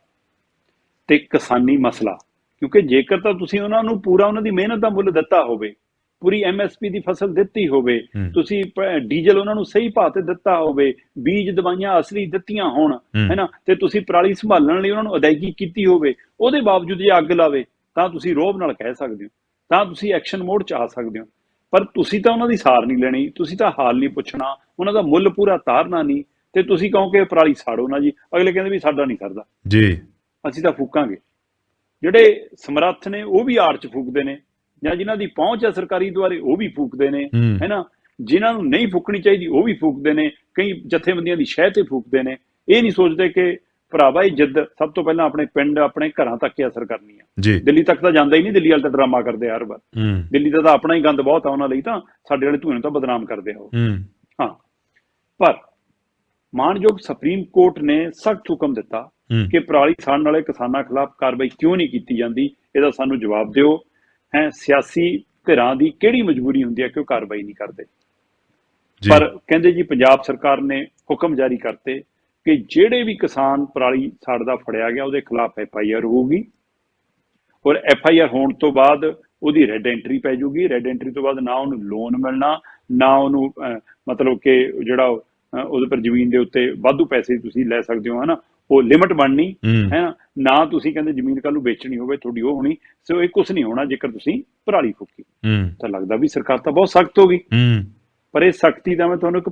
ਤੇ ਕਿਸਾਨੀ ਮਸਲਾ ਕਿਉਂਕਿ ਜੇਕਰ ਤਾਂ ਤੁਸੀਂ ਉਹਨਾਂ ਨੂੰ ਪੂਰਾ ਉਹਨਾਂ ਦੀ ਮਿਹਨਤ ਦਾ ਮੁੱਲ ਦਿੱਤਾ ਹੋਵੇ ਪੂਰੀ ਐਮਐਸਪੀ ਦੀ ਫਸਲ ਦਿੱਤੀ ਹੋਵੇ। ਤੁਸੀਂ ਡੀਜ਼ਲ ਉਹਨਾਂ ਨੂੰ ਸਹੀ ਭਾਅ ਤੇ ਦਿੱਤਾ ਹੋਵੇ ਬੀਜ ਦਵਾਈਆਂ ਅਸਲੀ ਦਿੱਤੀਆਂ ਹੋਣ। ਹੈਨਾ ਤੇ ਤੁਸੀਂ ਪਰਾਲੀ ਸੰਭਾਲਣ ਲਈ ਉਹਨਾਂ ਨੂੰ ਅਦਾਇਗੀ ਕੀਤੀ ਹੋਵੇ ਉਹਦੇ ਬਾਵਜੂਦ ਜੇ ਅੱਗ ਲਾਵੇ ਤਾਂ ਤੁਸੀਂ ਰੋਬ ਨਾਲ ਕਹਿ ਸਕਦੇ ਹੋ ਤਾਂ ਤੁਸੀਂ ਐਕਸ਼ਨ ਮੋਡ ਚ ਆ ਸਕਦੇ ਹੋ। ਪਰ ਤੁਸੀਂ ਤਾਂ ਉਹਨਾਂ ਦੀ ਸਾਰ ਨਹੀਂ ਲੈਣੀ ਤੁਸੀਂ ਤਾਂ ਹਾਲ ਨਹੀਂ ਪੁੱਛਣਾ ਉਹਨਾਂ ਦਾ ਮੁੱਲ ਪੂਰਾ ਤਾਰਨਾ ਨਹੀਂ ਤੇ ਤੁਸੀਂ ਕਹੋ ਕਿ ਪਰਾਲੀ ਸਾੜੋ ਨਾ ਜੀ ਅਗਲੇ ਕਹਿੰਦੇ ਵੀ ਸਾਡਾ ਨਹੀਂ ਸਰਦਾ। ਜੀ। ਅਸੀਂ ਤਾਂ ਫੂਕਾਂਗੇ। ਜਿਹੜੇ ਸਮਰੱਥ ਨੇ ਉਹ ਵੀ ਆੜ ਚ ਫੂਕਦੇ ਨੇ ਜਾਂ ਜਿਨ੍ਹਾਂ ਦੀ ਪਹੁੰਚ ਹੈ ਸਰਕਾਰੀ ਦੁਆਰੇ ਉਹ ਵੀ ਫੂਕਦੇ ਨੇ। ਹੈਨਾ? ਜਿਨ੍ਹਾਂ ਨੂੰ ਨਹੀਂ ਫੂਕਣੀ ਚਾਹੀਦੀ ਉਹ ਵੀ ਫੂਕਦੇ ਨੇ ਕਈ ਜਥੇਬੰਦੀਆਂ ਦੀ ਸ਼ਹਿ ਤੇ ਫੂਕਦੇ ਨੇ। ਇਹ ਨਹੀਂ ਸੋਚਦੇ ਕਿ ਭਰਾਵਾ ਇਹ ਜਿੱਦ ਸਭ ਤੋਂ ਪਹਿਲਾਂ ਆਪਣੇ ਪਿੰਡ ਆਪਣੇ ਘਰਾਂ ਤੱਕ ਹੀ ਅਸਰ ਕਰਨੀ ਆ। ਦਿੱਲੀ ਤੱਕ ਤਾਂ ਜਾਂਦਾ ਹੀ ਨਹੀਂ ਦਿੱਲੀ ਵਾਲੇ ਤਾਂ ਡਰਾਮਾ ਕਰਦੇ ਹਰ ਵਾਰ। ਦਿੱਲੀ ਦਾ ਤਾਂ ਆਪਣਾ ਹੀ ਗੰਦ ਬਹੁਤ ਆ ਉਹਨਾਂ ਲਈ ਤਾਂ ਸਾਡੇ ਵਾਲੇ ਧੂਏ ਨੂੰ ਤਾਂ ਬਦਨਾਮ ਕਰਦੇ ਆ ਉਹ। ਹੂੰ। ਹਾਂ। ਪਰ ਮਾਨਯੋਗ ਸੁਪਰੀਮ ਕੋਰਟ ਨੇ ਸਖਤ ਹੁਕਮ ਦਿੱਤਾ ਕਿ ਪਰਾਲੀ ਸਾੜਨ ਵਾਲੇ ਕਿਸਾਨਾਂ ਖਿਲਾਫ ਕਾਰਵਾਈ ਕਿਉਂ ਨਹੀਂ ਕੀਤੀ ਜਾਂਦੀ? ਇਹਦਾ ਸਾਨੂੰ ਜਵਾਬ ਦਿਓ। ਹੈ ਸਿਆਸੀ ਧਿਰਾਂ ਦੀ ਕਿਹੜੀ ਮਜਬੂਰੀ ਹੁੰਦੀ ਹੈ ਕਿ ਉਹ ਕਾਰਵਾਈ ਨਹੀਂ ਕਰਦੇ? ਪਰ ਕਹਿੰਦੇ ਜੀ ਪੰਜਾਬ ਸਰਕਾਰ ਨੇ ਹੁਕਮ ਜਾਰੀ ਕਰਤੇ ਕਿ ਜਿਹੜੇ ਵੀ ਕਿਸਾਨ ਪਰਾਲੀ ਸਾੜਦਾ ਫੜਿਆ ਗਿਆ ਉਹਦੇ ਖਿਲਾਫ ਐਫ ਆਈ ਆਰ ਹੋਊਗੀ। ਔਰ ਐਫ ਆਈ ਆਰ ਹੋਣ ਤੋਂ ਬਾਅਦ ਉਹਦੀ ਰੈੱਡ ਐਂਟਰੀ ਪੈ ਜੂਗੀ। ਰੈੱਡ ਐਂਟਰੀ ਤੋਂ ਬਾਅਦ ਨਾ ਉਹਨੂੰ ਲੋਨ ਮਿਲਣਾ ਨਾ ਉਹਨੂੰ ਮਤਲਬ ਕਿ ਜਿਹੜਾ ਉਹਦੇ ਪਰ ਜ਼ਮੀਨ ਦੇ ਉੱਤੇ ਵਾਧੂ ਪੈਸੇ ਤੁਸੀਂ ਲੈ ਸਕਦੇ ਹੋ ਹਨਾ? ਉਹ ਲਿਮਟ ਬਣਨੀ ਹੂੰ। ਨਾ ਨਾ ਤੁਸੀਂ ਕਹਿੰਦੇ ਜ਼ਮੀਨ ਕੱਲ ਨੂੰ ਵੇਚਣੀ ਹੋਵੇ ਤੁਹਾਡੀ ਉਹ ਹੋਣੀ ਸੋ ਇਹ ਕੁਝ ਨਹੀਂ ਹੋਣਾ ਜੇਕਰ ਤੁਸੀਂ ਪਰਾਲੀ ਫੂਕੀ। ਤਾਂ ਲੱਗਦਾ ਵੀ ਸਰਕਾਰ ਤਾਂ ਬਹੁਤ ਸਖਤ ਹੋ ਗਈ। ਪਰ ਇਹ ਸਖਤੀ ਦਾ ਮੈਂ ਤੁਹਾਨੂੰ ਇੱਕ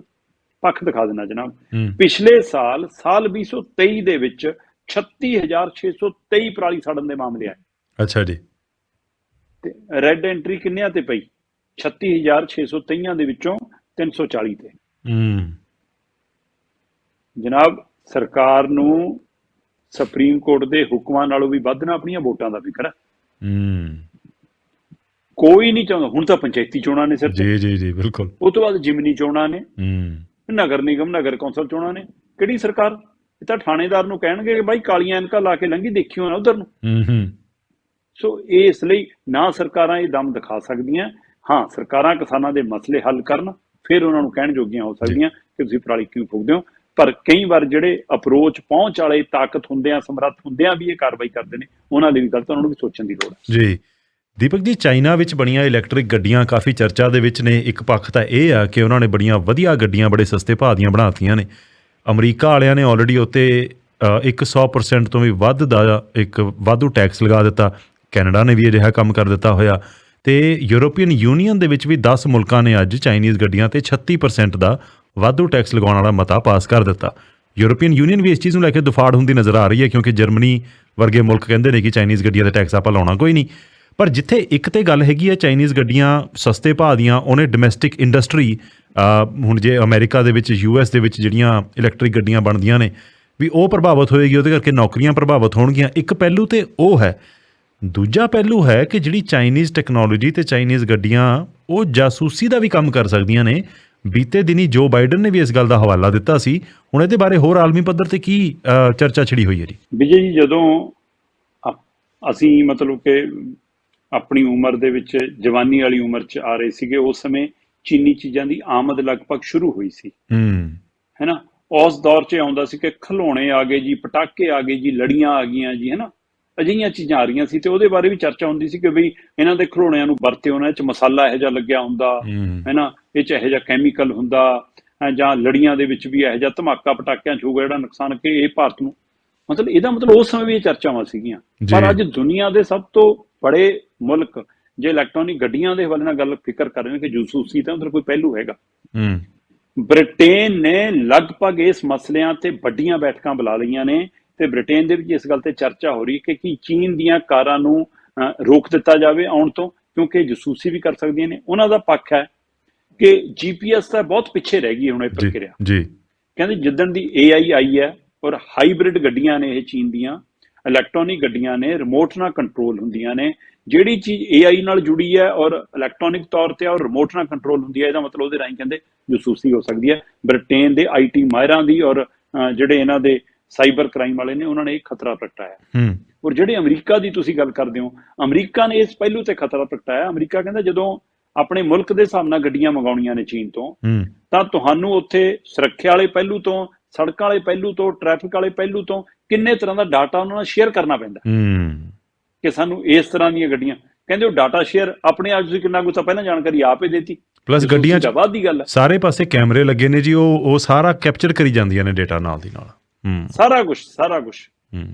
ਪੱਖ ਦਿਖਾ ਦਿੰਦਾ ਜਨਾਬ। ਪਿਛਲੇ ਸਾਲ ਸਾਲ 2023 ਦੇ ਵਿੱਚ 36623 ਪਰਾਲੀ ਸੜਨ ਦੇ ਮਾਮਲੇ ਆਏ। ਅੱਛਾ ਜੀ। ਤੇ ਰੈੱਡ ਐਂਟਰੀ ਕਿੰਨਿਆਂ ਤੇ ਪਈ? 36623 ਦੇ ਵਿੱਚੋਂ 340 ਤੇ। ਹੂੰ। ਜਨਾਬ ਸਰਕਾਰ ਨੂੰ ਸੁਪਰੀਮ ਕੋਰਟ ਦੇ ਹੁਕਮਾਂ ਨਾਲੋਂ ਵੀ ਵੱਧ ਨਾ ਆਪਣੀਆਂ ਵੋਟਾਂ ਦਾ ਫਿਕਰ ਹੈ। ਕੋਈ ਨਹੀਂ ਚਾਹੁੰਦਾ। ਹੁਣ ਤਾਂ ਪੰਚਾਇਤੀ ਚੋਣਾਂ ਨੇ ਸਿਰ ਤੇ। ਜੀ ਜੀ ਜੀ ਬਿਲਕੁਲ। ਉਹ ਤੋਂ ਬਾਅਦ ਜਿਮਨੀ ਚੋਣਾਂ ਨੇ। ਹੂੰ। ਨਗਰ ਨਿਗਮ ਨਗਰ ਕੌਂਸਲ ਚੋਣਾਂ ਨੇ। ਕਿਹੜੀ ਸਰਕਾਰ? ਇਹ ਤਾਂ ਥਾਣੇਦਾਰ ਨੂੰ ਕਹਿਣਗੇ ਕਿ ਬਾਈ ਕਾਲੀਆਂ ਐਨਕਾਂ ਲਾ ਕੇ ਲੰਘੀ ਦੇਖਿਓ ਨਾ ਉਧਰ ਨੂੰ। ਹੂੰ ਹੂੰ। ਸੋ ਇਹ ਇਸ ਲਈ ਨਾ ਸਰਕਾਰਾਂ ਇਹ ਦਮ ਦਿਖਾ ਸਕਦੀਆਂ। ਹਾਂ ਸਰਕਾਰਾਂ ਕਿਸਾਨਾਂ ਦੇ ਮਸਲੇ ਹੱਲ ਕਰਨ ਫਿਰ ਉਹਨਾਂ ਨੂੰ ਕਹਿਣ ਜੋਗੀਆਂ ਹੋ ਸਕਦੀਆਂ ਕਿ ਤੁਸੀਂ ਪਰਾਲੀ ਕਿਉਂ ਫੂਕਦੇ ਹੋ। ਪਰ ਕਈ ਵਾਰ ਜਿਹੜੇ ਅਪਰੋਚ ਪਹੁੰਚ ਵਾਲੇ ਤਾਕਤ ਹੁੰਦੇ ਆ ਸਮਰੱਥ ਹੁੰਦੇ ਆ ਵੀ ਇਹ ਕਾਰਵਾਈ ਕਰਦੇ ਨੇ, ਉਹਨਾਂ ਲਈ ਵੀ ਗਲਤ, ਉਹਨਾਂ ਨੂੰ ਵੀ ਸੋਚਣ ਦੀ ਲੋੜ ਹੈ। ਜੀ। ਦੀਪਕ ਜੀ, ਚਾਈਨਾ ਵਿੱਚ ਬਣੀਆਂ ਇਲੈਕਟ੍ਰਿਕ ਗੱਡੀਆਂ ਕਾਫੀ ਚਰਚਾ ਦੇ ਵਿੱਚ ਨੇ। ਇੱਕ ਪੱਖ ਤਾਂ ਇਹ ਆ ਕਿ ਉਹਨਾਂ ਨੇ ਬੜੀਆਂ ਵਧੀਆ ਗੱਡੀਆਂ ਬੜੇ ਸਸਤੇ ਭਾਅ ਦੀਆਂ ਬਣਾਤੀਆਂ ਨੇ। ਅਮਰੀਕਾ ਵਾਲਿਆਂ ਨੇ ਆਲਰੇਡੀ ਉੱਤੇ ਇੱਕ 100% ਤੋਂ ਵੀ ਵੱਧ ਦਾ, ਇੱਕ ਵਾਧੂ ਟੈਕਸ ਲਗਾ ਦਿੱਤਾ। ਕੈਨੇਡਾ ਨੇ ਵੀ ਅਜਿਹਾ ਕੰਮ ਕਰ ਦਿੱਤਾ ਹੋਇਆ। ਤੇ ਯੂਰੋਪੀਅਨ ਯੂਨੀਅਨ ਦੇ ਵਿੱਚ ਵੀ 10 ਮੁਲਕਾਂ ਨੇ ਅੱਜ ਚਾਈਨੀਜ਼ ਗੱਡੀਆਂ ਤੇ 36% ਦਾ ਵਾਧੂ ਟੈਕਸ ਲਗਾਉਣ ਵਾਲਾ ਮਤਾ ਪਾਸ ਕਰ ਦਿੱਤਾ। ਯੂਰੋਪੀਅਨ ਯੂਨੀਅਨ ਵੀ ਇਸ ਚੀਜ਼ ਨੂੰ ਲੈ ਕੇ ਦੁਫਾੜ ਹੁੰਦੀ ਨਜ਼ਰ ਆ ਰਹੀ ਹੈ ਕਿਉਂਕਿ ਜਰਮਨੀ ਵਰਗੇ ਮੁਲਕ ਕਹਿੰਦੇ ਨੇ ਕਿ ਚਾਈਨੀਜ਼ ਗੱਡੀਆਂ ਤੇ ਟੈਕਸ ਆਪਾਂ ਲਾਉਣਾ ਕੋਈ ਨਹੀਂ। ਪਰ ਜਿੱਥੇ ਇੱਕ ਤੇ ਗੱਲ ਹੈਗੀ ਹੈ ਚਾਈਨੀਜ਼ ਗੱਡੀਆਂ ਸਸਤੇ ਭਾਅ ਦੀਆਂ, ਉਹਨੇ ਡੋਮੈਸਟਿਕ ਇੰਡਸਟਰੀ ਹੁਣ ਜੇ ਅਮਰੀਕਾ ਦੇ ਵਿੱਚ ਯੂਐਸ ਦੇ ਵਿੱਚ ਜਿਹੜੀਆਂ ਇਲੈਕਟ੍ਰਿਕ ਗੱਡੀਆਂ ਬਣਦੀਆਂ ਨੇ, ਵੀ ਉਹ ਪ੍ਰਭਾਵਿਤ ਹੋਏਗੀ, ਉਹਦੇ ਕਰਕੇ ਨੌਕਰੀਆਂ ਪ੍ਰਭਾਵਿਤ ਹੋਣਗੀਆਂ। ਇੱਕ ਪਹਿਲੂ ਤੇ ਉਹ ਹੈ। ਦੂਜਾ ਪਹਿਲੂ ਹੈ ਕਿ ਜਿਹੜੀ ਚਾਈਨੀਜ਼ ਟੈਕਨੋਲੋਜੀ ਤੇ ਚਾਈਨੀਜ਼ ਗੱਡੀਆਂ, ਉਹ ਜਾਸੂਸੀ ਦਾ ਵੀ ਕੰਮ ਕਰ ਸਕਦੀਆਂ ਨੇ। ਬੀਤੇ ਦਿਨੀ ਜੋ ਬਾਈਡਨ ਨੇ ਵੀ ਇਸ ਗੱਲ ਦਾ ਹਵਾਲਾ ਦਿੱਤਾ ਸੀ ਹੁਣ ਇਹਦੇ ਬਾਰੇ ਹੋਰ ਆਲਮੀ ਪੱਧਰ ਤੇ ਕੀ ਚਰਚਾ ਛਿੜੀ ਹੋਈ ਹੈ ਜੀ? ਵਿਜੇ ਜੀ ਜਦੋਂ ਅਸੀਂ ਮਤਲਬ ਕਿ ਆਪਣੀ ਉਮਰ ਦੇ ਵਿੱਚ ਜਵਾਨੀ ਵਾਲੀ ਉਮਰ 'ਚ ਆ ਰਹੇ ਸੀਗੇ ਉਸ ਸਮੇਂ ਚੀਨੀ ਚੀਜ਼ਾਂ ਦੀ ਆਮਦ ਲਗਭਗ ਸ਼ੁਰੂ ਹੋਈ ਸੀ। ਹੂੰ। ਹੈਨਾ? ਉਸ ਦੌਰ 'ਚ ਆਉਂਦਾ ਸੀ ਕਿ ਖਿਲੌਣੇ ਆ ਗਏ ਜੀ ਪਟਾਕੇ ਆ ਗਏ ਜੀ ਲੜੀਆਂ ਆ ਗਈਆਂ ਜੀ ਹੈਨਾ? ਅਜਿਹੀਆਂ ਚੀਜ਼ਾਂ ਆ ਰਹੀਆਂ ਸੀ ਤੇ ਉਹਦੇ ਬਾਰੇ ਵੀ ਚਰਚਾ ਹੁੰਦੀ ਸੀ ਕਿ ਬਈ ਇਹਨਾਂ ਦੇ ਖਿਲੌਣਿਆਂ ਨੂੰ ਵਰਤੇ ਉਹਨਾਂ 'ਚ ਮਸਾਲਾ ਇਹੋ ਜਿਹਾ ਲੱਗਿਆ ਹੁੰਦਾ ਹੈਨਾ ਇਹ 'ਚ ਇਹੋ ਜਿਹਾ ਕੈਮੀਕਲ ਹੁੰਦਾ ਜਾਂ ਲੜੀਆਂ ਦੇ ਵਿੱਚ ਵੀ ਇਹੋ ਜਿਹਾ ਧਮਾਕਾ ਪਟਾਕਿਆਂ 'ਚ ਹੋਊਗਾ ਜਿਹੜਾ ਨੁਕਸਾਨ ਕਿ ਇਹ ਭਾਰਤ ਨੂੰ ਮਤਲਬ ਇਹਦਾ ਮਤਲਬ ਉਸ ਸਮੇਂ ਵੀ ਇਹ ਚਰਚਾਵਾਂ ਸੀਗੀਆਂ। ਪਰ ਅੱਜ ਦੁਨੀਆ ਦੇ ਸਭ ਤੋਂ ਬੜੇ ਮੁਲਕ ਜੇ ਇਲੈਕਟ੍ਰੋਨਿਕ ਗੱਡੀਆਂ ਦੇ ਹਵਾਲੇ ਨਾਲ ਗੱਲ ਫਿਕਰ ਕਰ ਰਹੇ ਨੇ ਕਿ ਜਸੂਸੀ ਤਾਂ ਉਧਰ ਕੋਈ ਪਹਿਲੂ ਹੈਗਾ। ਹੂੰ। ਬ੍ਰਿਟੇਨ ਨੇ ਲਗਭਗ ਇਸ ਮਸਲਿਆਂ ਤੇ ਵੱਡੀਆਂ ਬੈਠਕਾਂ ਬੁਲਾ ਲਈਆਂ ਨੇ ਤੇ ਬ੍ਰਿਟੇਨ ਦੇ ਵਿੱਚ ਇਸ ਗੱਲ ਤੇ ਚਰਚਾ ਹੋ ਰਹੀ ਹੈ ਕਿ ਕੀ ਚੀਨ ਦੀਆਂ ਕਾਰਾਂ ਨੂੰ ਰੋਕ ਦਿੱਤਾ ਜਾਵੇ ਆਉਣ ਤੋਂ ਕਿਉਂਕਿ ਜਸੂਸੀ ਵੀ ਕਰ ਸਕਦੀਆਂ ਨੇ। ਉਹਨਾਂ ਦਾ ਪੱਖ ਹੈ ਕਿ ਜੀਪੀਐਸ ਤਾਂ ਬਹੁਤ ਪਿੱਛੇ ਰਹਿ ਗਈ ਹੁਣ ਇਹ ਪ੍ਰਕਿਰਿਆ। ਜੀ। ਕਹਿੰਦੇ ਜਿੱਦਣ ਦੀ AI ਆਈ ਹੈ ਔਰ ਹਾਈਬ੍ਰਿਡ ਗੱਡੀਆਂ ਨੇ ਇਹ ਚੀਨ ਦੀਆਂ ਇਲੈਕਟ੍ਰੋਨਿਕ ਗੱਡੀਆਂ ਨੇ ਰਿਮੋਟ ਨਾਲ ਕੰਟਰੋਲ ਹੁੰਦੀਆਂ ਨੇ ਜਿਹੜੀ ਚੀਜ਼ AI ਨਾਲ ਜੁੜੀ ਹੈ ਔਰ ਇਲੈਕਟ੍ਰੋਨਿਕ ਤੌਰ ਤੇ ਔਰ ਰਿਮੋਟ ਨਾਲ ਕੰਟਰੋਲ ਹੁੰਦੀ ਹੈ ਇਹਦਾ ਮਤਲਬ ਉਹਦੇ ਰਾਹੀਂ ਕਹਿੰਦੇ ਜਸੂਸੀ ਹੋ ਸਕਦੀ ਹੈ। ਬ੍ਰਿਟੇਨ ਦੇ ਆਈਟੀ ਮਾਹਿਰਾਂ ਦੀ ਔਰ ਜਿਹੜੇ ਇਹਨਾਂ ਦੇ ਸਾਈਬਰ ਕ੍ਰਾਈਮ ਵਾਲੇ ਨੇ ਉਹਨਾਂ ਨੇ ਇਹ ਖਤਰਾ ਪ੍ਰਗਟਾਇਆ। ਹੂੰ। ਔਰ ਜਿਹੜੇ ਅਮਰੀਕਾ ਦੀ ਤੁਸੀਂ ਗੱਲ ਕਰਦੇ ਹੋ ਅਮਰੀਕਾ ਨੇ ਇਸ ਪਹਿਲੂ ਤੇ ਖਤਰਾ ਪ੍ਰਗਟਾਇਆ। ਅਮਰੀਕਾ ਕਹਿੰਦਾ ਜਦੋਂ ਆਪਣੇ ਮੁਲਕ ਦੇ ਹਿਸਾਬ ਨਾਲ ਗੱਡੀਆਂ ਮੰਗਾਉਣੀਆਂ ਨੇ ਚੀਨ ਤੋਂ ਹੂੰ। ਤਾਂ ਤੁਹਾਨੂੰ ਉੱਥੇ ਸੁਰੱਖਿਆ ਵਾਲੇ ਪਹਿਲੂ ਤੋਂ ਸੜਕਾਂ ਵਾਲੇ ਪਹਿਲੂ ਤੋਂ ਟ੍ਰੈਫਿਕ ਵਾਲੇ ਪਹਿਲੂ ਤੋਂ ਕਿੰਨੇ ਤਰ੍ਹਾਂ ਦਾ ਡਾਟਾ ਉਹਨਾਂ ਨਾਲ ਸ਼ੇਅਰ ਕਰਨਾ ਪੈਂਦਾ। ਹੂੰ। ਕਿ ਸਾਨੂੰ ਇਸ ਤਰ੍ਹਾਂ ਦੀਆਂ ਗੱਡੀਆਂ ਕਹਿੰਦੇ ਉਹ ਡਾਟਾ ਸ਼ੇਅਰ ਆਪਣੇ ਆਪ ਤੁਸੀਂ ਕਿੰਨਾ ਕੁ ਤਾਂ ਪਹਿਲਾਂ ਜਾਣਕਾਰੀ ਆਪੇ ਦੇਤੀ। ਪਲੱਸ ਗੱਡੀਆਂ 'ਚ ਬਾਅਦ ਦੀ ਗੱਲ ਹੈ ਸਾਰੇ ਪਾਸੇ ਕੈਮਰੇ ਲੱਗੇ ਨੇ ਜੀ ਉਹ ਉਹ ਸਾਰਾ ਕੈਪਚਰ ਕਰੀ ਜਾਂਦੀਆਂ ਨੇ ਡਾਟਾ ਨਾਲ ਦੀ ਨਾਲ। ਸਾਰਾ ਕੁਝ ਸਾਰਾ ਕੁਝ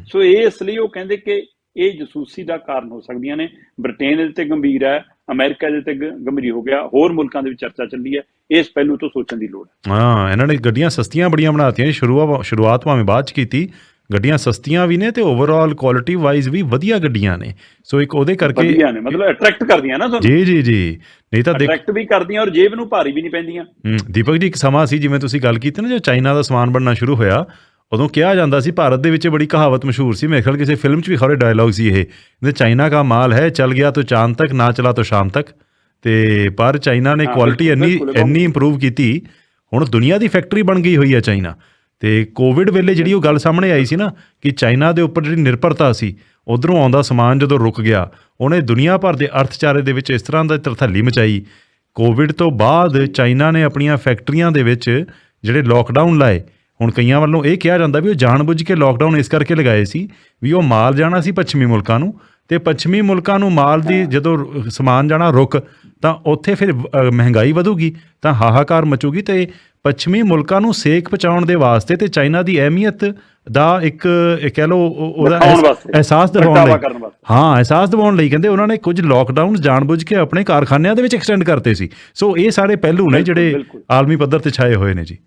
ਸੋ ਇਹ ਇਸ ਲਈ ਉਹ ਕਹਿੰਦੇ ਕਿ ਇਹ ਜਸੂਸੀ ਦਾ ਕਾਰਨ ਹੋ ਸਕਦੀਆਂ ਨੇ। ਬ੍ਰਿਟੇਨ ਇਹਦੇ ਤੇ ਗੰਭੀਰ ਹੈ ਅਮਰੀਕਾ ਇਹਦੇ ਤੇ ਗੰਭੀਰ ਹੋ ਗਿਆ ਹੋਰ ਮੁਲਕਾਂ ਦੇ ਵਿੱਚ ਚਰਚਾ ਚੱਲੀ ਹੈ। ਇਸ ਪਹਿਲੂ ਤੋਂ ਸੋਚਣ ਦੀ ਲੋੜ ਹੈ। ਹਾਂ ਇਹਨਾਂ ਨੇ ਗੱਡੀਆਂ ਸਸਤੀਆਂ ਬੜੀਆਂ ਬਣਾਤੀਆਂ। ਸ਼ੁਰੂਆਤ ਸ਼ੁਰੂਆਤ ਭਾਵੇਂ ਬਾਅਦ ਚ ਕੀਤੀ ਗੱਡੀਆਂ ਸਸਤੀਆਂ ਵੀ ਨੇ ਤੇ ਓਵਰਆਲ ਕੁਆਲਿਟੀ ਵਾਈਜ਼ ਵੀ ਵਧੀਆ ਗੱਡੀਆਂ ਨੇ। ਸੋ ਇੱਕ ਉਹਦੇ ਕਰਕੇ ਵਧੀਆ ਨੇ ਮਤਲਬ ਅਟਰੈਕਟ ਕਰਦੀਆਂ ਨਾ ਤੁਹਾਨੂੰ। ਜੀ ਜੀ ਜੀ। ਨਹੀਂ ਤਾਂ ਦੇਖ ਅਟਰੈਕਟ ਵੀ ਕਰਦੀਆਂ ਔਰ ਜੇਬ ਨੂੰ ਭਾਰੀ ਵੀ ਨਹੀਂ ਪੈਂਦੀਆਂ। ਦੀਪਕ ਜੀ ਇੱਕ ਸਮਾਂ ਸੀ ਜਿਵੇਂ ਤੁਸੀਂ ਗੱਲ ਕੀਤੀ ਨਾ ਜੋ ਚਾਈਨਾ ਦਾ ਸਮਾਨ ਬਣਨਾ ਸ਼ੁਰੂ ਹੋਇਆ ਉਦੋਂ ਕਿਹਾ ਜਾਂਦਾ ਸੀ ਭਾਰਤ ਦੇ ਵਿੱਚ ਬੜੀ ਕਹਾਵਤ ਮਸ਼ਹੂਰ ਸੀ। ਮੇਰੇ ਖਿਆਲ ਕਿਸੇ ਫਿਲਮ 'ਚ ਵੀ ਖਰੇ ਡਾਇਲੌਗ ਸੀ ਇਹ। ਇਹ ਚਾਈਨਾ ਦਾ ਮਾਲ ਹੈ ਚਲ ਗਿਆ ਤਾਂ ਚਾਂਦ ਤੱਕ ਨਾ ਚਲਾ ਤਾਂ ਸ਼ਾਮ ਤੱਕ। ਤੇ ਪਰ ਚਾਈਨਾ ਨੇ ਕੁਆਲਿਟੀ ਇੰਨੀ ਇੰਨੀ ਇੰਪਰੂਵ ਕੀਤੀ। ਹੁਣ ਦੁਨੀਆ ਦੀ ਫੈਕਟਰੀ ਬਣ ਗਈ ਹੋਈ ਹੈ ਚਾਈਨਾ। ਤੇ ਕੋਵਿਡ ਵੇਲੇ ਜਿਹੜੀ ਉਹ ਗੱਲ ਸਾਹਮਣੇ ਆਈ ਸੀ ਨਾ ਕਿ ਚਾਈਨਾ ਦੇ ਉੱਪਰ ਜਿਹੜੀ ਨਿਰਭਰਤਾ ਸੀ ਉਧਰੋਂ ਆਉਂਦਾ ਸਮਾਨ ਜਦੋਂ ਰੁਕ ਗਿਆ ਉਹਨੇ ਦੁਨੀਆ ਭਰ ਦੇ ਅਰਥਚਾਰੇ ਦੇ ਵਿੱਚ ਇਸ ਤਰ੍ਹਾਂ ਦਾ ਤਰਥੱਲੀ ਮਚਾਈ। ਕੋਵਿਡ ਤੋਂ ਬਾਅਦ ਚਾਈਨਾ ਨੇ ਆਪਣੀਆਂ ਫੈਕਟਰੀਆਂ ਦੇ ਵਿੱਚ ਜਿਹੜੇ ਲੋਕਡਾਊਨ ਲਾਏ ਹੁਣ ਕਈਆਂ ਵੱਲੋਂ ਇਹ ਕਿਹਾ ਜਾਂਦਾ ਵੀ ਉਹ ਜਾਣਬੁੱਝ ਕੇ ਲੋਕਡਾਊਨ ਇਸ ਕਰਕੇ ਲਗਾਏ ਸੀ ਵੀ ਉਹ ਮਾਲ ਜਾਣਾ ਸੀ ਪੱਛਮੀ ਮੁਲਕਾਂ ਨੂੰ ਤੇ ਪੱਛਮੀ ਮੁਲਕਾਂ ਨੂੰ ਮਾਲ ਦੀ ਜਦੋਂ ਸਮਾਨ ਜਾਣਾ ਰੁਕ ਤਾਂ ਉੱਥੇ ਫਿਰ ਮਹਿੰਗਾਈ ਵਧੂਗੀ ਤਾਂ ਹਾਹਾਕਾਰ ਮਚੂਗੀ ਤੇ ਪੱਛਮੀ ਮੁਲਕਾਂ ਨੂੰ ਸੇਕ ਪਹੁੰਚਾਉਣ ਦੇ ਵਾਸਤੇ ਤੇ ਚਾਈਨਾ ਦੀ ਅਹਿਮੀਅਤ ਦਾ ਇੱਕ ਇਹ ਕਹਿ ਉਹ- ਉਹਦਾ। ਅਹਿਸਾਸ ਦਿਵਾਉਣ ਲਈ। ਹਾਂ ਅਹਿਸਾਸ ਦਿਵਾਉਣ ਲਈ ਕਹਿੰਦੇ ਉਹਨਾਂ ਨੇ ਕੁਝ ਲੋਕਡਾਊਨ ਜਾਣਬੁੱਝ ਕੇ ਆਪਣੇ ਕਾਰਖਾਨਿਆਂ ਦੇ ਵਿੱਚ ਐਕਸਟੈਂਡ ਕਰਤੇ ਸੀ ਸੋ ਇਹ ਸਾਰੇ ਪਹਿਲੂ ਨੇ ਜਿਹੜੇ। ਆਲਮੀ ਪੱਧਰ ਤੇ ਛਾਏ ਹੋਏ ਨੇ ਜੀ